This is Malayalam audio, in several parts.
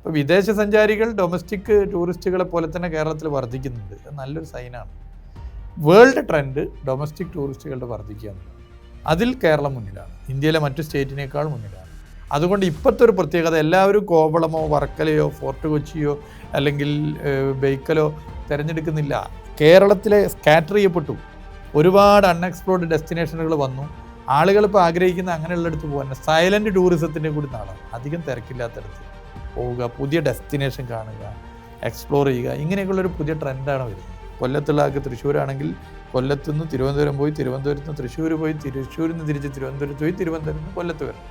അപ്പോൾ വിദേശ സഞ്ചാരികൾ ഡൊമസ്റ്റിക് ടൂറിസ്റ്റുകളെ പോലെ തന്നെ കേരളത്തിൽ വർദ്ധിക്കുന്നുണ്ട്. അത് നല്ലൊരു സൈനാണ് വേൾഡ് ട്രെൻഡ് ഡൊമസ്റ്റിക് ടൂറിസ്റ്റുകളുടെ വർദ്ധിക്കുക എന്നുള്ളതാണ് അതിൽ കേരളം മുന്നിലാണ്. ഇന്ത്യയിലെ മറ്റു സ്റ്റേറ്റിനേക്കാൾ മുന്നിലാണ്. അതുകൊണ്ട് ഇപ്പോഴത്തെ ഒരു പ്രത്യേകത എല്ലാവരും കോവളമോ വർക്കലയോ ഫോർട്ട് കൊച്ചിയോ അല്ലെങ്കിൽ ബേക്കലോ തിരഞ്ഞെടുക്കുന്നില്ല. കേരളത്തിലെ സ്കാറ്റർ ചെയ്യപ്പെട്ടു. ഒരുപാട് അൺഎക്സ്പ്ലോർഡ് ഡെസ്റ്റിനേഷനുകൾ വന്നു. ആളുകൾ ഇപ്പോൾ ആഗ്രഹിക്കുന്ന അങ്ങനെയുള്ളിടത്ത് പോകാൻ. സൈലന്റ് ടൂറിസത്തിന്റെ കൂടി നാളാണ്. അധികം തിരക്കില്ലാത്തടത്ത്. പോവുക പുതിയ ഡെസ്റ്റിനേഷൻ കാണുക എക്സ്പ്ലോർ ചെയ്യുക ഇങ്ങനെയൊക്കെയുള്ളൊരു പുതിയ ട്രെൻഡാണ് വരുന്നത്. കൊല്ലത്തുള്ള ആൾക്ക് തൃശ്ശൂരാണെങ്കിൽ കൊല്ലത്തു നിന്ന് തിരുവനന്തപുരം പോയി തിരുവനന്തപുരത്ത് നിന്ന് തൃശ്ശൂർ പോയി തൃശ്ശൂരിൽ നിന്ന് തിരിച്ച് തിരുവനന്തപുരത്ത് പോയി തിരുവനന്തപുരത്ത് നിന്ന് കൊല്ലത്ത് വരണം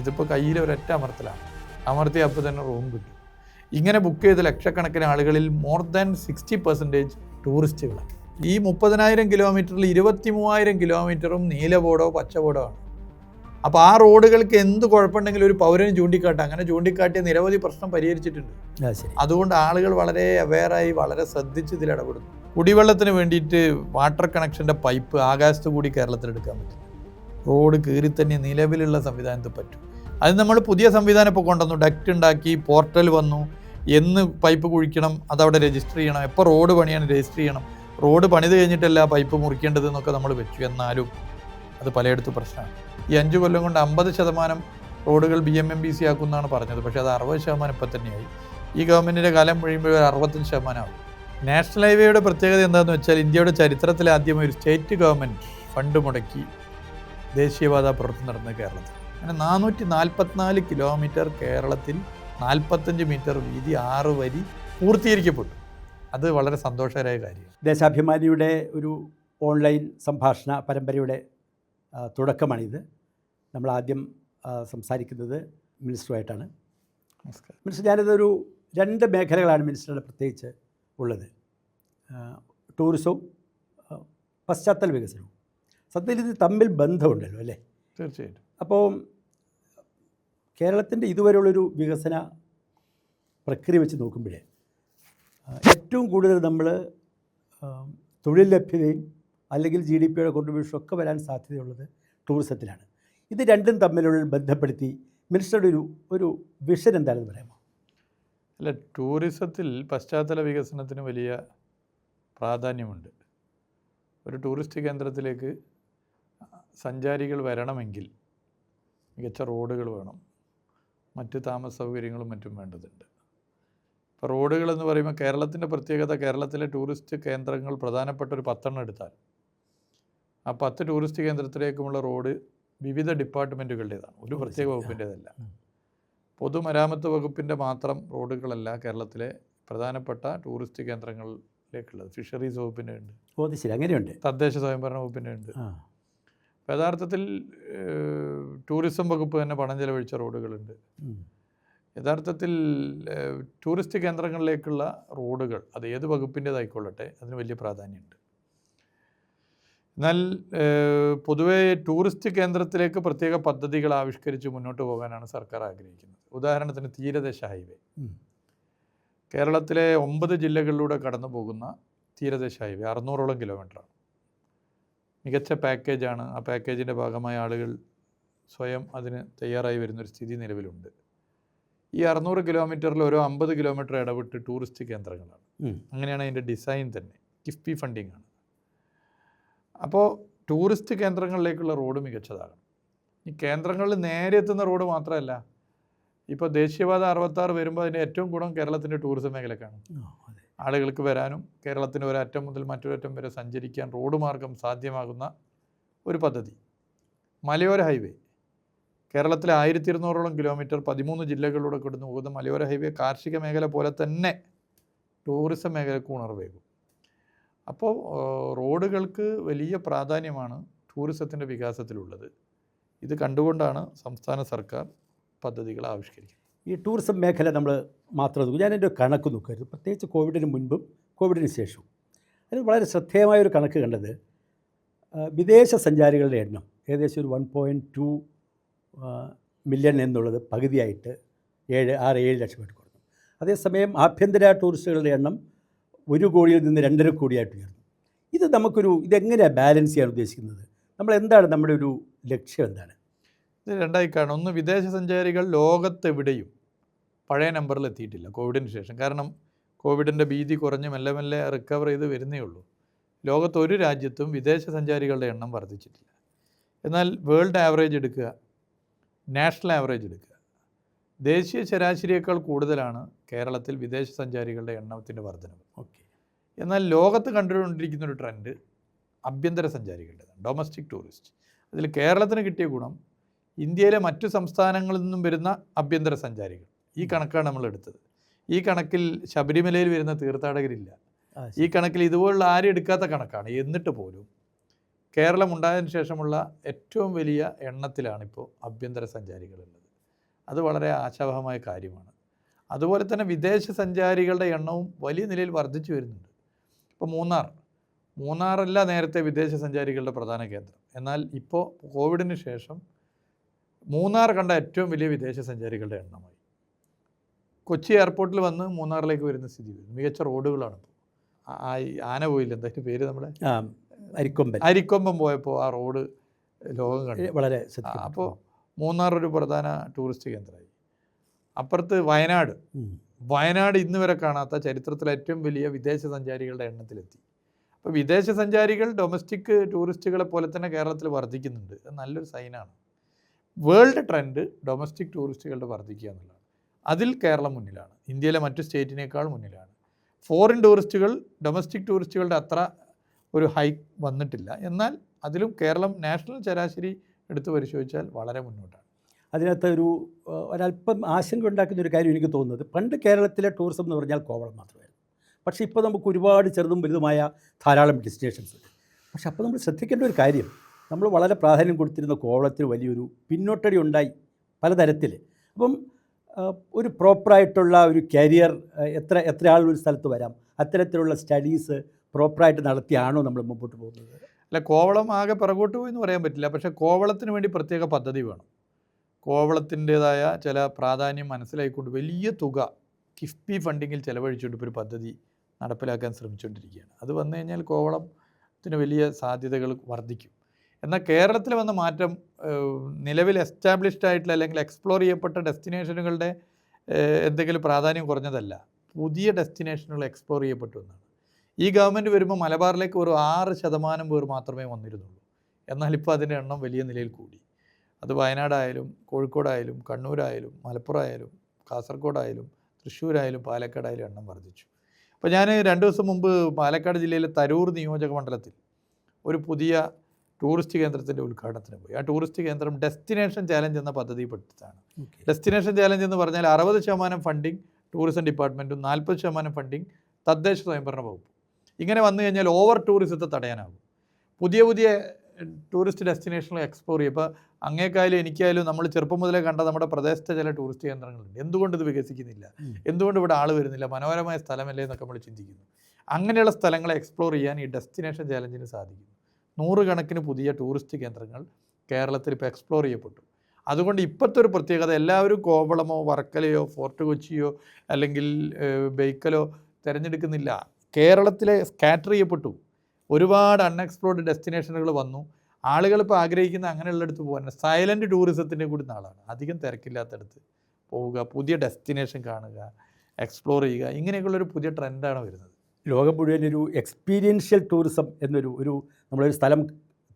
ഇതിപ്പോൾ കയ്യിൽ ഒരൊറ്റ അമർത്തലാണ്. അമർത്തി അപ്പോൾ തന്നെ റൂം കിട്ടും. ഇങ്ങനെ ബുക്ക് ചെയ്ത ലക്ഷക്കണക്കിന് ആളുകളിൽ മോർ ദാൻ സിക്സ്റ്റി പെർസെന്റേജ് ടൂറിസ്റ്റുകളാണ് ഈ മുപ്പതിനായിരം കിലോമീറ്ററിൽ ഇരുപത്തി മൂവായിരം കിലോമീറ്ററും നീല പച്ചബോർഡോ പച്ച ബോർഡോ ആണ്. അപ്പോൾ ആ റോഡുകൾക്ക് എന്ത് കുഴപ്പമുണ്ടെങ്കിലും ഒരു പൗരന് ചൂണ്ടിക്കാട്ടാം. അങ്ങനെ ചൂണ്ടിക്കാട്ടിയ നിരവധി പ്രശ്നം പരിഹരിച്ചിട്ടുണ്ട്. അതുകൊണ്ട് ആളുകൾ വളരെ അവെയറായി വളരെ ശ്രദ്ധിച്ച് ഇതിൽ ഇടപെടുന്നു. കുടിവെള്ളത്തിന് വേണ്ടിയിട്ട് വാട്ടർ കണക്ഷന്റെ പൈപ്പ് ആകാശത്ത് കൂടി കേരളത്തിൽ എടുക്കാൻ പറ്റും. റോഡ് കീറി തന്നെ നിലവിലുള്ള സംവിധാനത്തിൽ പറ്റും. അത് നമ്മൾ പുതിയ സംവിധാനം ഇപ്പോൾ കൊണ്ടുവന്നു. ഡക്റ്റ് ഉണ്ടാക്കി പോർട്ടൽ വന്നു. എന്ന് പൈപ്പ് കുഴിക്കണം അതവിടെ രജിസ്റ്റർ ചെയ്യണം. എപ്പോൾ റോഡ് പണിയാണ് രജിസ്റ്റർ ചെയ്യണം. റോഡ് പണിത് കഴിഞ്ഞിട്ടല്ല പൈപ്പ് മുറിക്കേണ്ടത് എന്നൊക്കെ നമ്മൾ വെച്ചു. എന്നാലും അത് പലയിടത്തും പ്രശ്നമാണ്. ഈ അഞ്ച് കൊല്ലം കൊണ്ട് അമ്പത് ശതമാനം റോഡുകൾ B M M B C ആക്കുമെന്നാണ് പറഞ്ഞത്. പക്ഷേ അത് അറുപത് ശതമാനം ഇപ്പം തന്നെയായി. ഈ ഗവൺമെന്റിന്റെ കാലം കഴിയുമ്പോൾ അറുപത്തഞ്ച് ശതമാനമാകും നാഷണൽ ഹൈവേയുടെ പ്രത്യേകത എന്താണെന്ന് വെച്ചാൽ ഇന്ത്യയുടെ ചരിത്രത്തിൽ ആദ്യമായി ഒരു സ്റ്റേറ്റ് ഗവൺമെന്റ് ഫണ്ട് മുടക്കി ദേശീയപാത പ്രവർത്തനം നടന്ന കേരളത്തിൽ. അങ്ങനെ നാനൂറ്റി നാൽപ്പത്തിനാല് കിലോമീറ്റർ കേരളത്തിൽ നാൽപ്പത്തഞ്ച് മീറ്റർ വീതി ആറ് വരി പൂർത്തീകരിക്കപ്പെട്ടു. അത് വളരെ സന്തോഷകരമായ കാര്യമാണ്. ദേശാഭിമാനിയുടെ ഒരു ഓൺലൈൻ സംഭാഷണ പരമ്പരയുടെ തുടക്കമാണിത്. നമ്മൾ ആദ്യം സംസാരിക്കുന്നത് മിനിസ്റ്ററുമായിട്ടാണ്. നമസ്കാരം. മിനിസ്റ്റർ ഞാനിതൊരു രണ്ട് മേഖലകളാണ് മിനിസ്റ്ററുടെ പ്രത്യേകിച്ച് ഉള്ളത്. ടൂറിസവും പശ്ചാത്തല വികസനവും. സത്യത്തിൽ ഇത് തമ്മിൽ ബന്ധമുണ്ടല്ലോ അല്ലേ? തീർച്ചയായിട്ടും. അപ്പോൾ കേരളത്തിന്റെ ഇതുവരെയുള്ളൊരു വികസന പ്രക്രിയ വെച്ച് നോക്കുമ്പോഴേ ഏറ്റവും കൂടുതൽ നമ്മൾ തൊഴിൽ ലഭ്യതയും അല്ലെങ്കിൽ ജി ഡി പിയുടെ കോൺട്രിബ്യൂഷൻ ഒക്കെ വരാൻ സാധ്യതയുള്ളത് ടൂറിസത്തിലാണ് ഇത് രണ്ടും തമ്മിലുള്ള ബന്ധപ്പെടുത്തി മിനിസ്റ്ററുടെ ഒരു ഒരു വിഷൻ എന്താണെന്ന് പറയാമോ? അല്ല ടൂറിസത്തിൽ പശ്ചാത്തല വികസനത്തിന് വലിയ പ്രാധാന്യമുണ്ട്. ഒരു ടൂറിസ്റ്റ് കേന്ദ്രത്തിലേക്ക് സഞ്ചാരികൾ വരണമെങ്കിൽ മികച്ച റോഡുകൾ വേണം. മറ്റ് താമസ സൗകര്യങ്ങളും മറ്റും വേണ്ടതുണ്ട്. ഇപ്പോൾ റോഡുകളെന്ന് പറയുമ്പോൾ കേരളത്തിന്റെ പ്രത്യേകത കേരളത്തിലെ ടൂറിസ്റ്റ് കേന്ദ്രങ്ങൾ പ്രധാനപ്പെട്ട ഒരു പത്തെണ്ണം എടുത്താൽ ആ പത്ത് ടൂറിസ്റ്റ് കേന്ദ്രത്തിലേക്കുമുള്ള റോഡ് വിവിധ ഡിപ്പാർട്ട്മെന്റുകളുടേതാണ്. ഒരു പ്രത്യേക വകുപ്പിന്റേതല്ല. പൊതുമരാമത്ത് വകുപ്പിന്റെ മാത്രം റോഡുകളല്ല കേരളത്തിലെ പ്രധാനപ്പെട്ട ടൂറിസ്റ്റ് കേന്ദ്രങ്ങളിലേക്കുള്ളത്. ഫിഷറീസ് വകുപ്പിന്റെ ഉണ്ട് ഓ അത് ശരി. അങ്ങനെയുണ്ട്. തദ്ദേശ സ്വയംഭരണ വകുപ്പിന്റെ ഉണ്ട് അപ്പോൾ യഥാർത്ഥത്തിൽ ടൂറിസം വകുപ്പ് തന്നെ പണം ചെലവഴിച്ച റോഡുകളുണ്ട്. യഥാർത്ഥത്തിൽ ടൂറിസ്റ്റ് കേന്ദ്രങ്ങളിലേക്കുള്ള റോഡുകൾ അത് ഏത് വകുപ്പിന്റേതായിക്കൊള്ളട്ടെ അതിന് വലിയ പ്രാധാന്യമുണ്ട്. എന്നാൽ പൊതുവെ ടൂറിസ്റ്റ് കേന്ദ്രത്തിലേക്ക് പ്രത്യേക പദ്ധതികൾ ആവിഷ്കരിച്ച് മുന്നോട്ട് പോകാനാണ് സർക്കാർ ആഗ്രഹിക്കുന്നത്. ഉദാഹരണത്തിന് തീരദേശ ഹൈവേ. കേരളത്തിലെ ഒമ്പത് ജില്ലകളിലൂടെ കടന്നു പോകുന്ന തീരദേശ ഹൈവേ അറുന്നൂറോളം കിലോമീറ്ററാണ്. മികച്ച പാക്കേജാണ്. ആ പാക്കേജിന്റെ ഭാഗമായ ആളുകൾ സ്വയം അതിന് തയ്യാറായി വരുന്നൊരു സ്ഥിതി നിലവിലുണ്ട്. ഈ അറുന്നൂറ് കിലോമീറ്ററിൽ ഓരോ അമ്പത് കിലോമീറ്റർ ഇടവിട്ട് ടൂറിസ്റ്റ് കേന്ദ്രങ്ങളാണ്. അങ്ങനെയാണ് അതിന്റെ ഡിസൈൻ തന്നെ. കിഫ്ബി ഫണ്ടിങ് ആണ് അപ്പോൾ ടൂറിസ്റ്റ് കേന്ദ്രങ്ങളിലേക്കുള്ള റോഡ് മികച്ചതാണ്. ഈ കേന്ദ്രങ്ങളിൽ നേരെ എത്തുന്ന റോഡ് മാത്രമല്ല ഇപ്പോൾ ദേശീയപാത അറുപത്താറ് വരുമ്പോൾ അതിന്റെ ഏറ്റവും ഗുണം കേരളത്തിന്റെ ടൂറിസം മേഖലക്കാണ്. ആളുകൾക്ക് വരാനും കേരളത്തിന് ഒരറ്റം മുതൽ മറ്റൊരറ്റം വരെ സഞ്ചരിക്കാൻ റോഡ് മാർഗം സാധ്യമാകുന്ന ഒരു പദ്ധതി. മലയോര ഹൈവേ. കേരളത്തിലെ ആയിരത്തി ഇരുന്നൂറോളം കിലോമീറ്റർ പതിമൂന്ന് ജില്ലകളിലൂടെ കിടന്നു പോകുന്ന മലയോര ഹൈവേ കാർഷിക മേഖല പോലെ തന്നെ ടൂറിസം മേഖലക്ക് ഉണർവേകും. അപ്പോൾ റോഡുകൾക്ക് വലിയ പ്രാധാന്യമാണ് ടൂറിസത്തിന്റെ വികാസത്തിലുള്ളത്. ഇത് കണ്ടുകൊണ്ടാണ് സംസ്ഥാന സർക്കാർ പദ്ധതികൾ ആവിഷ്കരിക്കുന്നത്. ഈ ടൂറിസം മേഖല നമ്മൾ മാത്രം ഞാൻ എന്റെ കണക്ക് നോക്കരുത്. പ്രത്യേകിച്ച് കോവിഡിന് മുൻപും കോവിഡിന് ശേഷവും. അതിന് വളരെ ശ്രദ്ധേയമായ ഒരു കണക്ക് കണ്ടത് വിദേശ സഞ്ചാരികളുടെ എണ്ണം. ഏകദേശം ഒരു വൺ പോയിന്റ് ടു മില്യൺ എന്നുള്ളത് പകുതിയായിട്ട് ഏഴ് ആറ് ഏഴ് ലക്ഷമായിട്ട് കുറഞ്ഞു. അതേസമയം ആഭ്യന്തര ടൂറിസ്റ്റുകളുടെ എണ്ണം ഒരു കോടിയിൽ നിന്ന് രണ്ടര കോടിയായിട്ട് ഉയർന്നു. ഇത് നമുക്കൊരു ഇതെങ്ങനെയാണ് ബാലൻസ് ചെയ്യാൻ ഉദ്ദേശിക്കുന്നത്? നമ്മൾ എന്താണ് നമ്മുടെ ഒരു ലക്ഷ്യം എന്താണ്? ഇത് രണ്ടായി കാണാം. ഒന്ന് വിദേശ സഞ്ചാരികൾ ലോകത്തെവിടെയും പഴയ നമ്പറിൽ എത്തിയിട്ടില്ല കോവിഡിന് ശേഷം. കാരണം കോവിഡിന്റെ ഭീതി കുറഞ്ഞ് മെല്ലെ മെല്ലെ റിക്കവർ ചെയ്ത് വരുന്നേ ഉള്ളൂ. ലോകത്ത് ഒരു രാജ്യത്തും വിദേശ സഞ്ചാരികളുടെ എണ്ണം വർദ്ധിച്ചിട്ടില്ല. എന്നാൽ വേൾഡ് ആവറേജ് എടുക്കുക നാഷണൽ ആവറേജ് എടുക്കുക. ദേശീയ ശരാശരിയേക്കാൾ കൂടുതലാണ് കേരളത്തിൽ വിദേശ സഞ്ചാരികളുടെ എണ്ണത്തിന്റെ വർധനവ്. എന്നാൽ ലോകത്ത് കണ്ടുകൊണ്ടിരിക്കുന്ന ഒരു ട്രെൻഡ് ആഭ്യന്തര സഞ്ചാരികളുടേതാണ് ഡൊമസ്റ്റിക് ടൂറിസ്റ്റ് അതിൽ കേരളത്തിന് കിട്ടിയ ഗുണം ഇന്ത്യയിലെ മറ്റു സംസ്ഥാനങ്ങളിൽ നിന്നും വരുന്ന ആഭ്യന്തര സഞ്ചാരികൾ. ഈ കണക്കാണ് നമ്മൾ എടുത്തത്. ഈ കണക്കിൽ ശബരിമലയിൽ വരുന്ന തീർത്ഥാടകരില്ല. ഈ കണക്കിൽ ഇതുപോലുള്ള ആരും എടുക്കാത്ത കണക്കാണ്. എന്നിട്ട് പോലും കേരളം ഉണ്ടായതിനു ശേഷമുള്ള ഏറ്റവും വലിയ എണ്ണത്തിലാണ് ഇപ്പോൾ ആഭ്യന്തര സഞ്ചാരികളുള്ളത്. അത് വളരെ ആശാവഹമായ കാര്യമാണ്. അതുപോലെ തന്നെ വിദേശ സഞ്ചാരികളുടെ എണ്ണവും വലിയ നിലയിൽ വർദ്ധിച്ചു വരുന്നുണ്ട്. ഇപ്പോൾ മൂന്നാർ. മൂന്നാറല്ല നേരത്തെ വിദേശ സഞ്ചാരികളുടെ പ്രധാന കേന്ദ്രം. എന്നാൽ ഇപ്പോൾ കോവിഡിന് ശേഷം മൂന്നാർ കണ്ട ഏറ്റവും വലിയ വിദേശ സഞ്ചാരികളുടെ എണ്ണമായി. കൊച്ചി എയർപോർട്ടിൽ വന്ന് മൂന്നാറിലേക്ക് വരുന്ന സ്ഥിതി വരുന്നു. മികച്ച റോഡുകളാണ് ആന പോയില്ല എന്താ പേര് നമ്മുടെ? അരിക്കൊമ്പൻ. അരിക്കൊമ്പം പോയപ്പോൾ ആ റോഡ് ലോകം കണ്ടു. വളരെ അപ്പോൾ മൂന്നാർ ഒരു പ്രധാന ടൂറിസ്റ്റ് കേന്ദ്രമായി. അപ്പുറത്ത് വയനാട്. വയനാട് ഇന്ന് വരെ കാണാത്ത ചരിത്രത്തിലെ ഏറ്റവും വലിയ വിദേശ സഞ്ചാരികളുടെ എണ്ണത്തിലെത്തി. അപ്പോൾ വിദേശ സഞ്ചാരികൾ ഡൊമസ്റ്റിക് ടൂറിസ്റ്റുകളെ പോലെ തന്നെ കേരളത്തിൽ വർദ്ധിക്കുന്നുണ്ട്. അത് നല്ലൊരു സൈനാണ് വേൾഡ് ട്രെൻഡ് ഡൊമസ്റ്റിക് ടൂറിസ്റ്റുകളുടെ വർദ്ധിക്കുക എന്നുള്ളതാണ്. അതിൽ കേരളം മുന്നിലാണ്. ഇന്ത്യയിലെ മറ്റു സ്റ്റേറ്റിനേക്കാൾ മുന്നിലാണ്. ഫോറിൻ ടൂറിസ്റ്റുകൾ ഡൊമസ്റ്റിക് ടൂറിസ്റ്റുകളുടെ അത്ര ഒരു ഹൈക്ക് വന്നിട്ടില്ല. എന്നാൽ അതിലും കേരളം നാഷണൽ ശരാശരി എടുത്തു പരിശോധിച്ചാൽ വളരെ മുന്നോട്ടാണ്. അതിനകത്ത് ഒരു ഒരല്പം ആശങ്ക ഉണ്ടാക്കുന്ന ഒരു കാര്യം എനിക്ക് തോന്നുന്നത്. പണ്ട് കേരളത്തിലെ ടൂറിസം എന്ന് പറഞ്ഞാൽ കോവളം മാത്രമായിരുന്നു. പക്ഷേ ഇപ്പോൾ നമുക്ക് ഒരുപാട് ചെറുതും വലുതുമായ ധാരാളം ഡെസ്റ്റിനേഷൻസ് ഉണ്ട്. പക്ഷെ അപ്പോൾ നമ്മൾ ശ്രദ്ധിക്കേണ്ട ഒരു കാര്യം നമ്മൾ വളരെ പ്രാധാന്യം കൊടുത്തിരുന്ന കോവളത്തിന് വലിയൊരു പിന്നോട്ടടി ഉണ്ടായി പലതരത്തിൽ. അപ്പം ഒരു പ്രോപ്പറായിട്ടുള്ള ഒരു കരിയർ എത്ര എത്ര ആൾ ഒരു സ്ഥലത്ത് വരാം അത്തരത്തിലുള്ള സ്റ്റഡീസ് പ്രോപ്പറായിട്ട് നടത്തിയാണോ നമ്മൾ മുമ്പോട്ട് പോകുന്നത്? അല്ല കോവളം ആകെ പിറകോട്ട് പോയി എന്ന് പറയാൻ പറ്റില്ല. പക്ഷേ കോവളത്തിന് വേണ്ടി പ്രത്യേക പദ്ധതി വേണം. കോവളത്തിന്റേതായ ചില പ്രാധാന്യം മനസ്സിലാക്കിക്കൊണ്ട് വലിയ തുക കിഫ്ബി ഫണ്ടിങ്ങിൽ ചെലവഴിച്ചുകൊണ്ട് ഇപ്പോൾ ഒരു പദ്ധതി നടപ്പിലാക്കാൻ ശ്രമിച്ചുകൊണ്ടിരിക്കുകയാണ്. അത് വന്നു കഴിഞ്ഞാൽ കോവളത്തിന് വലിയ സാധ്യതകൾ വർദ്ധിക്കും. എന്നാൽ കേരളത്തിൽ വന്ന മാറ്റം നിലവിൽ എസ്റ്റാബ്ലിഷ്ഡ് ആയിട്ടുള്ള അല്ലെങ്കിൽ എക്സ്പ്ലോർ ചെയ്യപ്പെട്ട ഡെസ്റ്റിനേഷനുകളുടെ എന്തെങ്കിലും പ്രാധാന്യം കുറഞ്ഞതല്ല. പുതിയ ഡെസ്റ്റിനേഷനുകൾ എക്സ്പ്ലോർ ചെയ്യപ്പെട്ടു എന്നാണ്. ഈ ഗവൺമെന്റ് വരുമ്പോൾ മലബാറിലേക്ക് ഒരു ആറ് ശതമാനം പേർ മാത്രമേ വന്നിരുന്നുള്ളൂ. എന്നാൽ ഇപ്പോൾ അതിന്റെ എണ്ണം വലിയ നിലയിൽ കൂടി. അത് വയനാടായാലും കോഴിക്കോടായാലും കണ്ണൂരായാലും മലപ്പുറമായാലും കാസർഗോഡായാലും തൃശ്ശൂരായാലും പാലക്കാടായാലും എണ്ണം വർദ്ധിച്ചു. അപ്പോൾ ഞാൻ രണ്ട് ദിവസം മുമ്പ് പാലക്കാട് ജില്ലയിലെ തരൂർ നിയോജക മണ്ഡലത്തിൽ ഒരു പുതിയ ടൂറിസ്റ്റ് കേന്ദ്രത്തിന്റെ ഉദ്ഘാടനത്തിന് പോയി. ആ ടൂറിസ്റ്റ് കേന്ദ്രം ഡെസ്റ്റിനേഷൻ ചാലഞ്ച് എന്ന പദ്ധതിപ്പെട്ടതാണ് ഡെസ്റ്റിനേഷൻ ചാലഞ്ച് എന്ന് പറഞ്ഞാൽ അറുപത് ശതമാനം ഫണ്ടിങ് ടൂറിസം ഡിപ്പാർട്ട്മെന്റും നാൽപ്പത് ശതമാനം ഫണ്ടിങ് തദ്ദേശ സ്വയംഭരണ വകുപ്പ്. ഇങ്ങനെ വന്നു കഴിഞ്ഞാൽ ഓവർ ടൂറിസത്തെ തടയാനാകും. പുതിയ പുതിയ ടൂറിസ്റ്റ് ഡെസ്റ്റിനേഷനുകൾ എക്സ്പ്ലോർ ചെയ്യും. ഇപ്പോൾ അങ്ങേക്കായാലും എനിക്കായാലും നമ്മൾ ചെറുപ്പം മുതലേ കണ്ട നമ്മുടെ പ്രദേശത്തെ ചില ടൂറിസ്റ്റ് കേന്ദ്രങ്ങളുണ്ട്. എന്തുകൊണ്ട് ഇത് വികസിക്കുന്നില്ല. എന്തുകൊണ്ട് ഇവിടെ ആൾ വരുന്നില്ല? മനോഹരമായ സ്ഥലമല്ലേ എന്നൊക്കെ നമ്മൾ ചിന്തിക്കുന്നു. അങ്ങനെയുള്ള സ്ഥലങ്ങളെ എക്സ്പ്ലോർ ചെയ്യാൻ ഈ ഡെസ്റ്റിനേഷൻ ചാലഞ്ചിന് സാധിക്കും. നൂറുകണക്കിന് പുതിയ ടൂറിസ്റ്റ് കേന്ദ്രങ്ങൾ കേരളത്തിൽ ഇപ്പോൾ എക്സ്പ്ലോർ ചെയ്യപ്പെട്ടു. അതുകൊണ്ട് ഇപ്പോഴത്തെ ഒരു പ്രത്യേകത എല്ലാവരും കോവളമോ വർക്കലയോ ഫോർട്ട് കൊച്ചിയോ അല്ലെങ്കിൽ ബേക്കലോ തിരഞ്ഞെടുക്കുന്നില്ല. കേരളത്തിലെ സ്കാറ്റർ ചെയ്യപ്പെട്ടു. ഒരുപാട് അൺഎക്സ്പ്ലോർഡ് ഡെസ്റ്റിനേഷനുകൾ വന്നു. ആളുകൾ ഇപ്പോൾ ആഗ്രഹിക്കുന്ന അങ്ങനെയുള്ളിടത്ത് പോകാൻ സൈലന്റ് ടൂറിസത്തിന്റെ കൂടി നാളാണ്. അധികം തിരക്കില്ലാത്തടത്ത് പോവുക പുതിയ ഡെസ്റ്റിനേഷൻ കാണുക എക്സ്പ്ലോർ ചെയ്യുക ഇങ്ങനെയൊക്കെയുള്ളൊരു പുതിയ ട്രെൻഡാണ് വരുന്നത്. ലോകം മുഴുവൻ ഒരു എക്സ്പീരിയൻഷ്യൽ ടൂറിസം എന്നൊരു ഒരു നമ്മളൊരു സ്ഥലം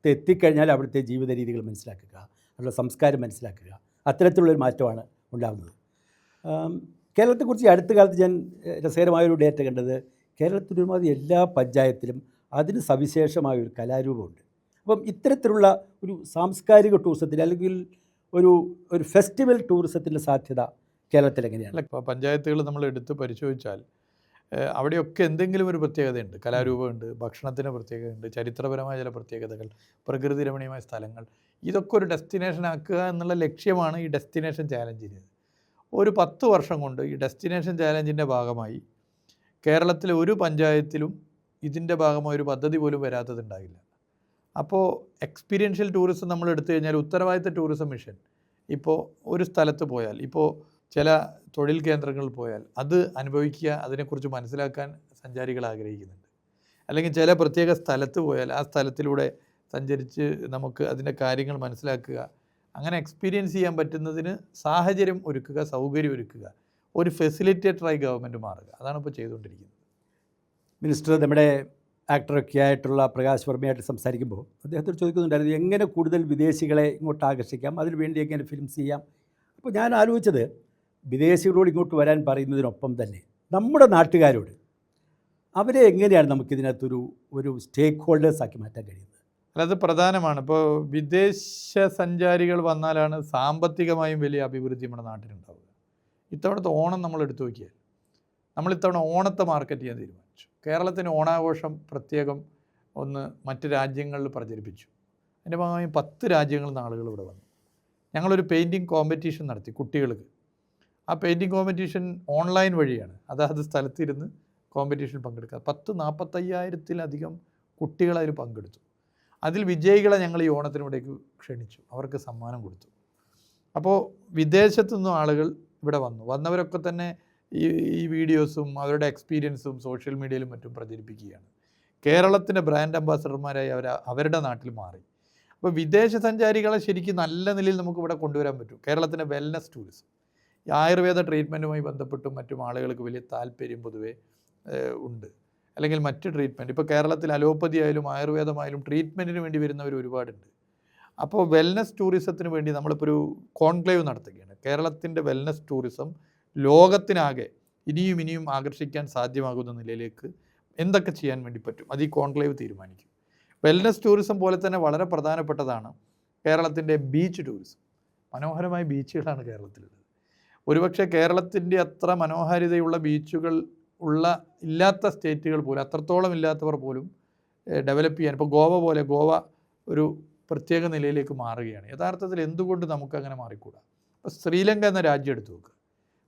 എത്തിക്കഴിഞ്ഞാൽ അവിടുത്തെ ജീവിത രീതികൾ മനസ്സിലാക്കുക അവരുടെ സംസ്കാരം മനസ്സിലാക്കുക. അത്തരത്തിലുള്ളൊരു മാറ്റമാണ് ഉണ്ടാകുന്നത് കേരളത്തെക്കുറിച്ച് അടുത്ത കാലത്ത് ഞാൻ രസകരമായൊരു ഡേറ്റ കണ്ടത് കേരളത്തിൽ ഒരുമാതിരി എല്ലാ പഞ്ചായത്തിലും അതിന് സവിശേഷമായ ഒരു കലാരൂപമുണ്ട്. അപ്പം ഇത്തരത്തിലുള്ള ഒരു സാംസ്കാരിക ടൂറിസത്തിൽ അല്ലെങ്കിൽ ഒരു ഒരു ഫെസ്റ്റിവൽ ടൂറിസത്തിന്റെ സാധ്യത കേരളത്തിൽ എങ്ങനെയാണ് ഇപ്പോൾ പഞ്ചായത്തുകൾ നമ്മൾ എടുത്ത് പരിശോധിച്ചാൽ അവിടെയൊക്കെ എന്തെങ്കിലും ഒരു പ്രത്യേകതയുണ്ട്. കലാരൂപമുണ്ട് ഭക്ഷണത്തിന് പ്രത്യേകതയുണ്ട് ചരിത്രപരമായ ചില പ്രത്യേകതകൾ പ്രകൃതി രമണീയമായ സ്ഥലങ്ങൾ. ഇതൊക്കെ ഒരു ഡെസ്റ്റിനേഷൻ ആക്കുക എന്നുള്ള ലക്ഷ്യമാണ് ഈ ഡെസ്റ്റിനേഷൻ ചാലഞ്ചിന് ഒരു പത്ത് വർഷം കൊണ്ട് ഈ ഡെസ്റ്റിനേഷൻ ചാലഞ്ചിന്റെ ഭാഗമായി കേരളത്തിലെ ഒരു പഞ്ചായത്തിലും ഇതിന്റെ ഭാഗമായി ഒരു പദ്ധതി പോലും വരാത്തതുണ്ടായില്ല അപ്പോൾ എക്സ്പീരിയൻഷ്യൽ ടൂറിസം നമ്മൾ എടുത്തു കഴിഞ്ഞാൽ ഉത്തരവാദിത്ത ടൂറിസം മിഷൻ ഇപ്പോൾ ഒരു സ്ഥലത്ത് പോയാൽ ഇപ്പോൾ ചില തൊഴിൽ കേന്ദ്രങ്ങളിൽ പോയാൽ അത് അനുഭവിക്കുക അതിനെക്കുറിച്ച് മനസ്സിലാക്കാൻ സഞ്ചാരികൾ ആഗ്രഹിക്കുന്നുണ്ട്. അല്ലെങ്കിൽ ചില പ്രത്യേക സ്ഥലത്ത് പോയാൽ ആ സ്ഥലത്തിലൂടെ സഞ്ചരിച്ച് നമുക്ക് അതിന്റെ കാര്യങ്ങൾ മനസ്സിലാക്കുക. അങ്ങനെ എക്സ്പീരിയൻസ് ചെയ്യാൻ പറ്റുന്നതിന് സാഹചര്യം ഒരുക്കുക സൗകര്യം ഒരുക്കുക. ഒരു ഫെസിലിറ്റേറ്ററായി ഗവൺമെന്റ് മാറുക. അതാണ് ഇപ്പോൾ ചെയ്തുകൊണ്ടിരിക്കുന്നത്. മിനിസ്റ്റർ നമ്മുടെ ആക്ടറൊക്കെ ആയിട്ടുള്ള പ്രകാശ് വർമ്മയായിട്ട് സംസാരിക്കുമ്പോൾ അദ്ദേഹത്തോട് ചോദിക്കുന്നുണ്ടായിരുന്നു എങ്ങനെ കൂടുതൽ വിദേശികളെ ഇങ്ങോട്ട് ആകർഷിക്കാം? അതിനുവേണ്ടി എങ്ങനെ ഫിലിംസ് ചെയ്യാം? അപ്പോൾ ഞാൻ ആലോചിച്ചത് വിദേശികളോട് ഇങ്ങോട്ട് വരാൻ പറയുന്നതിനൊപ്പം തന്നെ നമ്മുടെ നാട്ടുകാരോട് അവരെ എങ്ങനെയാണ് നമുക്കിതിനകത്തൊരു ഒരു സ്റ്റേക്ക് ഹോൾഡേഴ്സ് ആക്കി മാറ്റാൻ കഴിയുന്നത്? അല്ല അത് പ്രധാനമാണ്. ഇപ്പോൾ വിദേശ സഞ്ചാരികൾ വന്നാലാണ് സാമ്പത്തികമായും വലിയ അഭിവൃദ്ധി നമ്മുടെ നാട്ടിലുണ്ടാവുക. ഇത്തവണത്തെ ഓണം നമ്മൾ എടുത്തു നോക്കിയാൽ നമ്മൾ ഇത്തവണ ഓണത്തെ മാർക്കറ്റ് ചെയ്യാൻ തീരുമാനിച്ചു കേരളത്തിന് ഓണാഘോഷം പ്രത്യേകം ഒന്ന് മറ്റ് രാജ്യങ്ങളിൽ പ്രചരിപ്പിച്ചു. അതിന്റെ ഭാഗമായി പത്ത് രാജ്യങ്ങളിൽ നിന്ന് ആളുകൾ ഇവിടെ വന്നു. ഞങ്ങളൊരു പെയിന്റിങ് കോമ്പറ്റീഷൻ നടത്തി കുട്ടികൾക്ക്. ആ പെയിന്റിങ് കോമ്പറ്റീഷൻ ഓൺലൈൻ വഴിയാണ്. അതാത് സ്ഥലത്തിരുന്ന് കോമ്പറ്റീഷൻ പങ്കെടുക്കുക. പത്ത് നാൽപ്പത്തയ്യായിരത്തിലധികം കുട്ടികൾ അതിൽ പങ്കെടുത്തു. അതിൽ വിജയികളെ ഞങ്ങൾ ഈ ഓണത്തിനിവിടേക്ക് ക്ഷണിച്ചു. അവർക്ക് സമ്മാനം കൊടുത്തു. അപ്പോൾ വിദേശത്തു നിന്നും ആളുകൾ ഇവിടെ വന്നു. വന്നവരൊക്കെ തന്നെ ഈ ഈ വീഡിയോസും അവരുടെ എക്സ്പീരിയൻസും സോഷ്യൽ മീഡിയയിലും മറ്റും പ്രചരിപ്പിക്കുകയാണ്. കേരളത്തിന്റെ ബ്രാൻഡ് അംബാസഡർമാരായി അവർ അവരുടെ നാട്ടിൽ മാറി. അപ്പോൾ വിദേശ സഞ്ചാരികളെ ശരിക്കും നല്ല നിലയിൽ നമുക്ക് ഇവിടെ കൊണ്ടുവരാൻ പറ്റും. കേരളത്തിന്റെ വെൽനസ് ടൂറിസം ഈ ആയുർവേദ ട്രീറ്റ്മെന്റുമായി ബന്ധപ്പെട്ടും മറ്റും ആളുകൾക്ക് വലിയ താല്പര്യം പൊതുവേ ഉണ്ട്. അല്ലെങ്കിൽ മറ്റ് ട്രീറ്റ്മെന്റ് ഇപ്പോൾ കേരളത്തിൽ അലോപ്പതി ആയാലും ആയുർവേദമായാലും ട്രീറ്റ്മെന്റിന് വേണ്ടി വരുന്നവർ ഒരുപാടുണ്ട്. അപ്പോൾ വെൽനസ് ടൂറിസത്തിന് വേണ്ടി നമ്മളിപ്പോൾ ഒരു കോൺക്ലേവ് നടത്തുകയാണ്. കേരളത്തിന്റെ വെൽനസ് ടൂറിസം ലോകത്തിനാകെ ഇനിയും ഇനിയും ആകർഷിക്കാൻ സാധ്യമാകുന്ന നിലയിലേക്ക് എന്തൊക്കെ ചെയ്യാൻ വേണ്ടി പറ്റും? അത് ഈ കോൺക്ലേവ് തീരുമാനിക്കും. വെൽനസ് ടൂറിസം പോലെ തന്നെ വളരെ പ്രധാനപ്പെട്ടതാണ് കേരളത്തിന്റെ ബീച്ച് ടൂറിസം മനോഹരമായ ബീച്ചുകളാണ് കേരളത്തിലുള്ളത്. ഒരുപക്ഷെ കേരളത്തിന്റെ അത്ര മനോഹാരിതയുള്ള ബീച്ചുകൾ ഉള്ള ഇല്ലാത്ത സ്റ്റേറ്റുകൾ പോലും അത്രത്തോളം ഇല്ലാത്തവർ പോലും ഡെവലപ്പ് ചെയ്യാൻ ഇപ്പോൾ ഗോവ പോലെ ഗോവ ഒരു പ്രത്യേക നിലയിലേക്ക് മാറുകയാണ്. യഥാർത്ഥത്തിൽ എന്തുകൊണ്ട് നമുക്കങ്ങനെ മാറിക്കൂടാ? ഇപ്പോൾ ശ്രീലങ്ക എന്ന രാജ്യം എടുത്തു നോക്കുക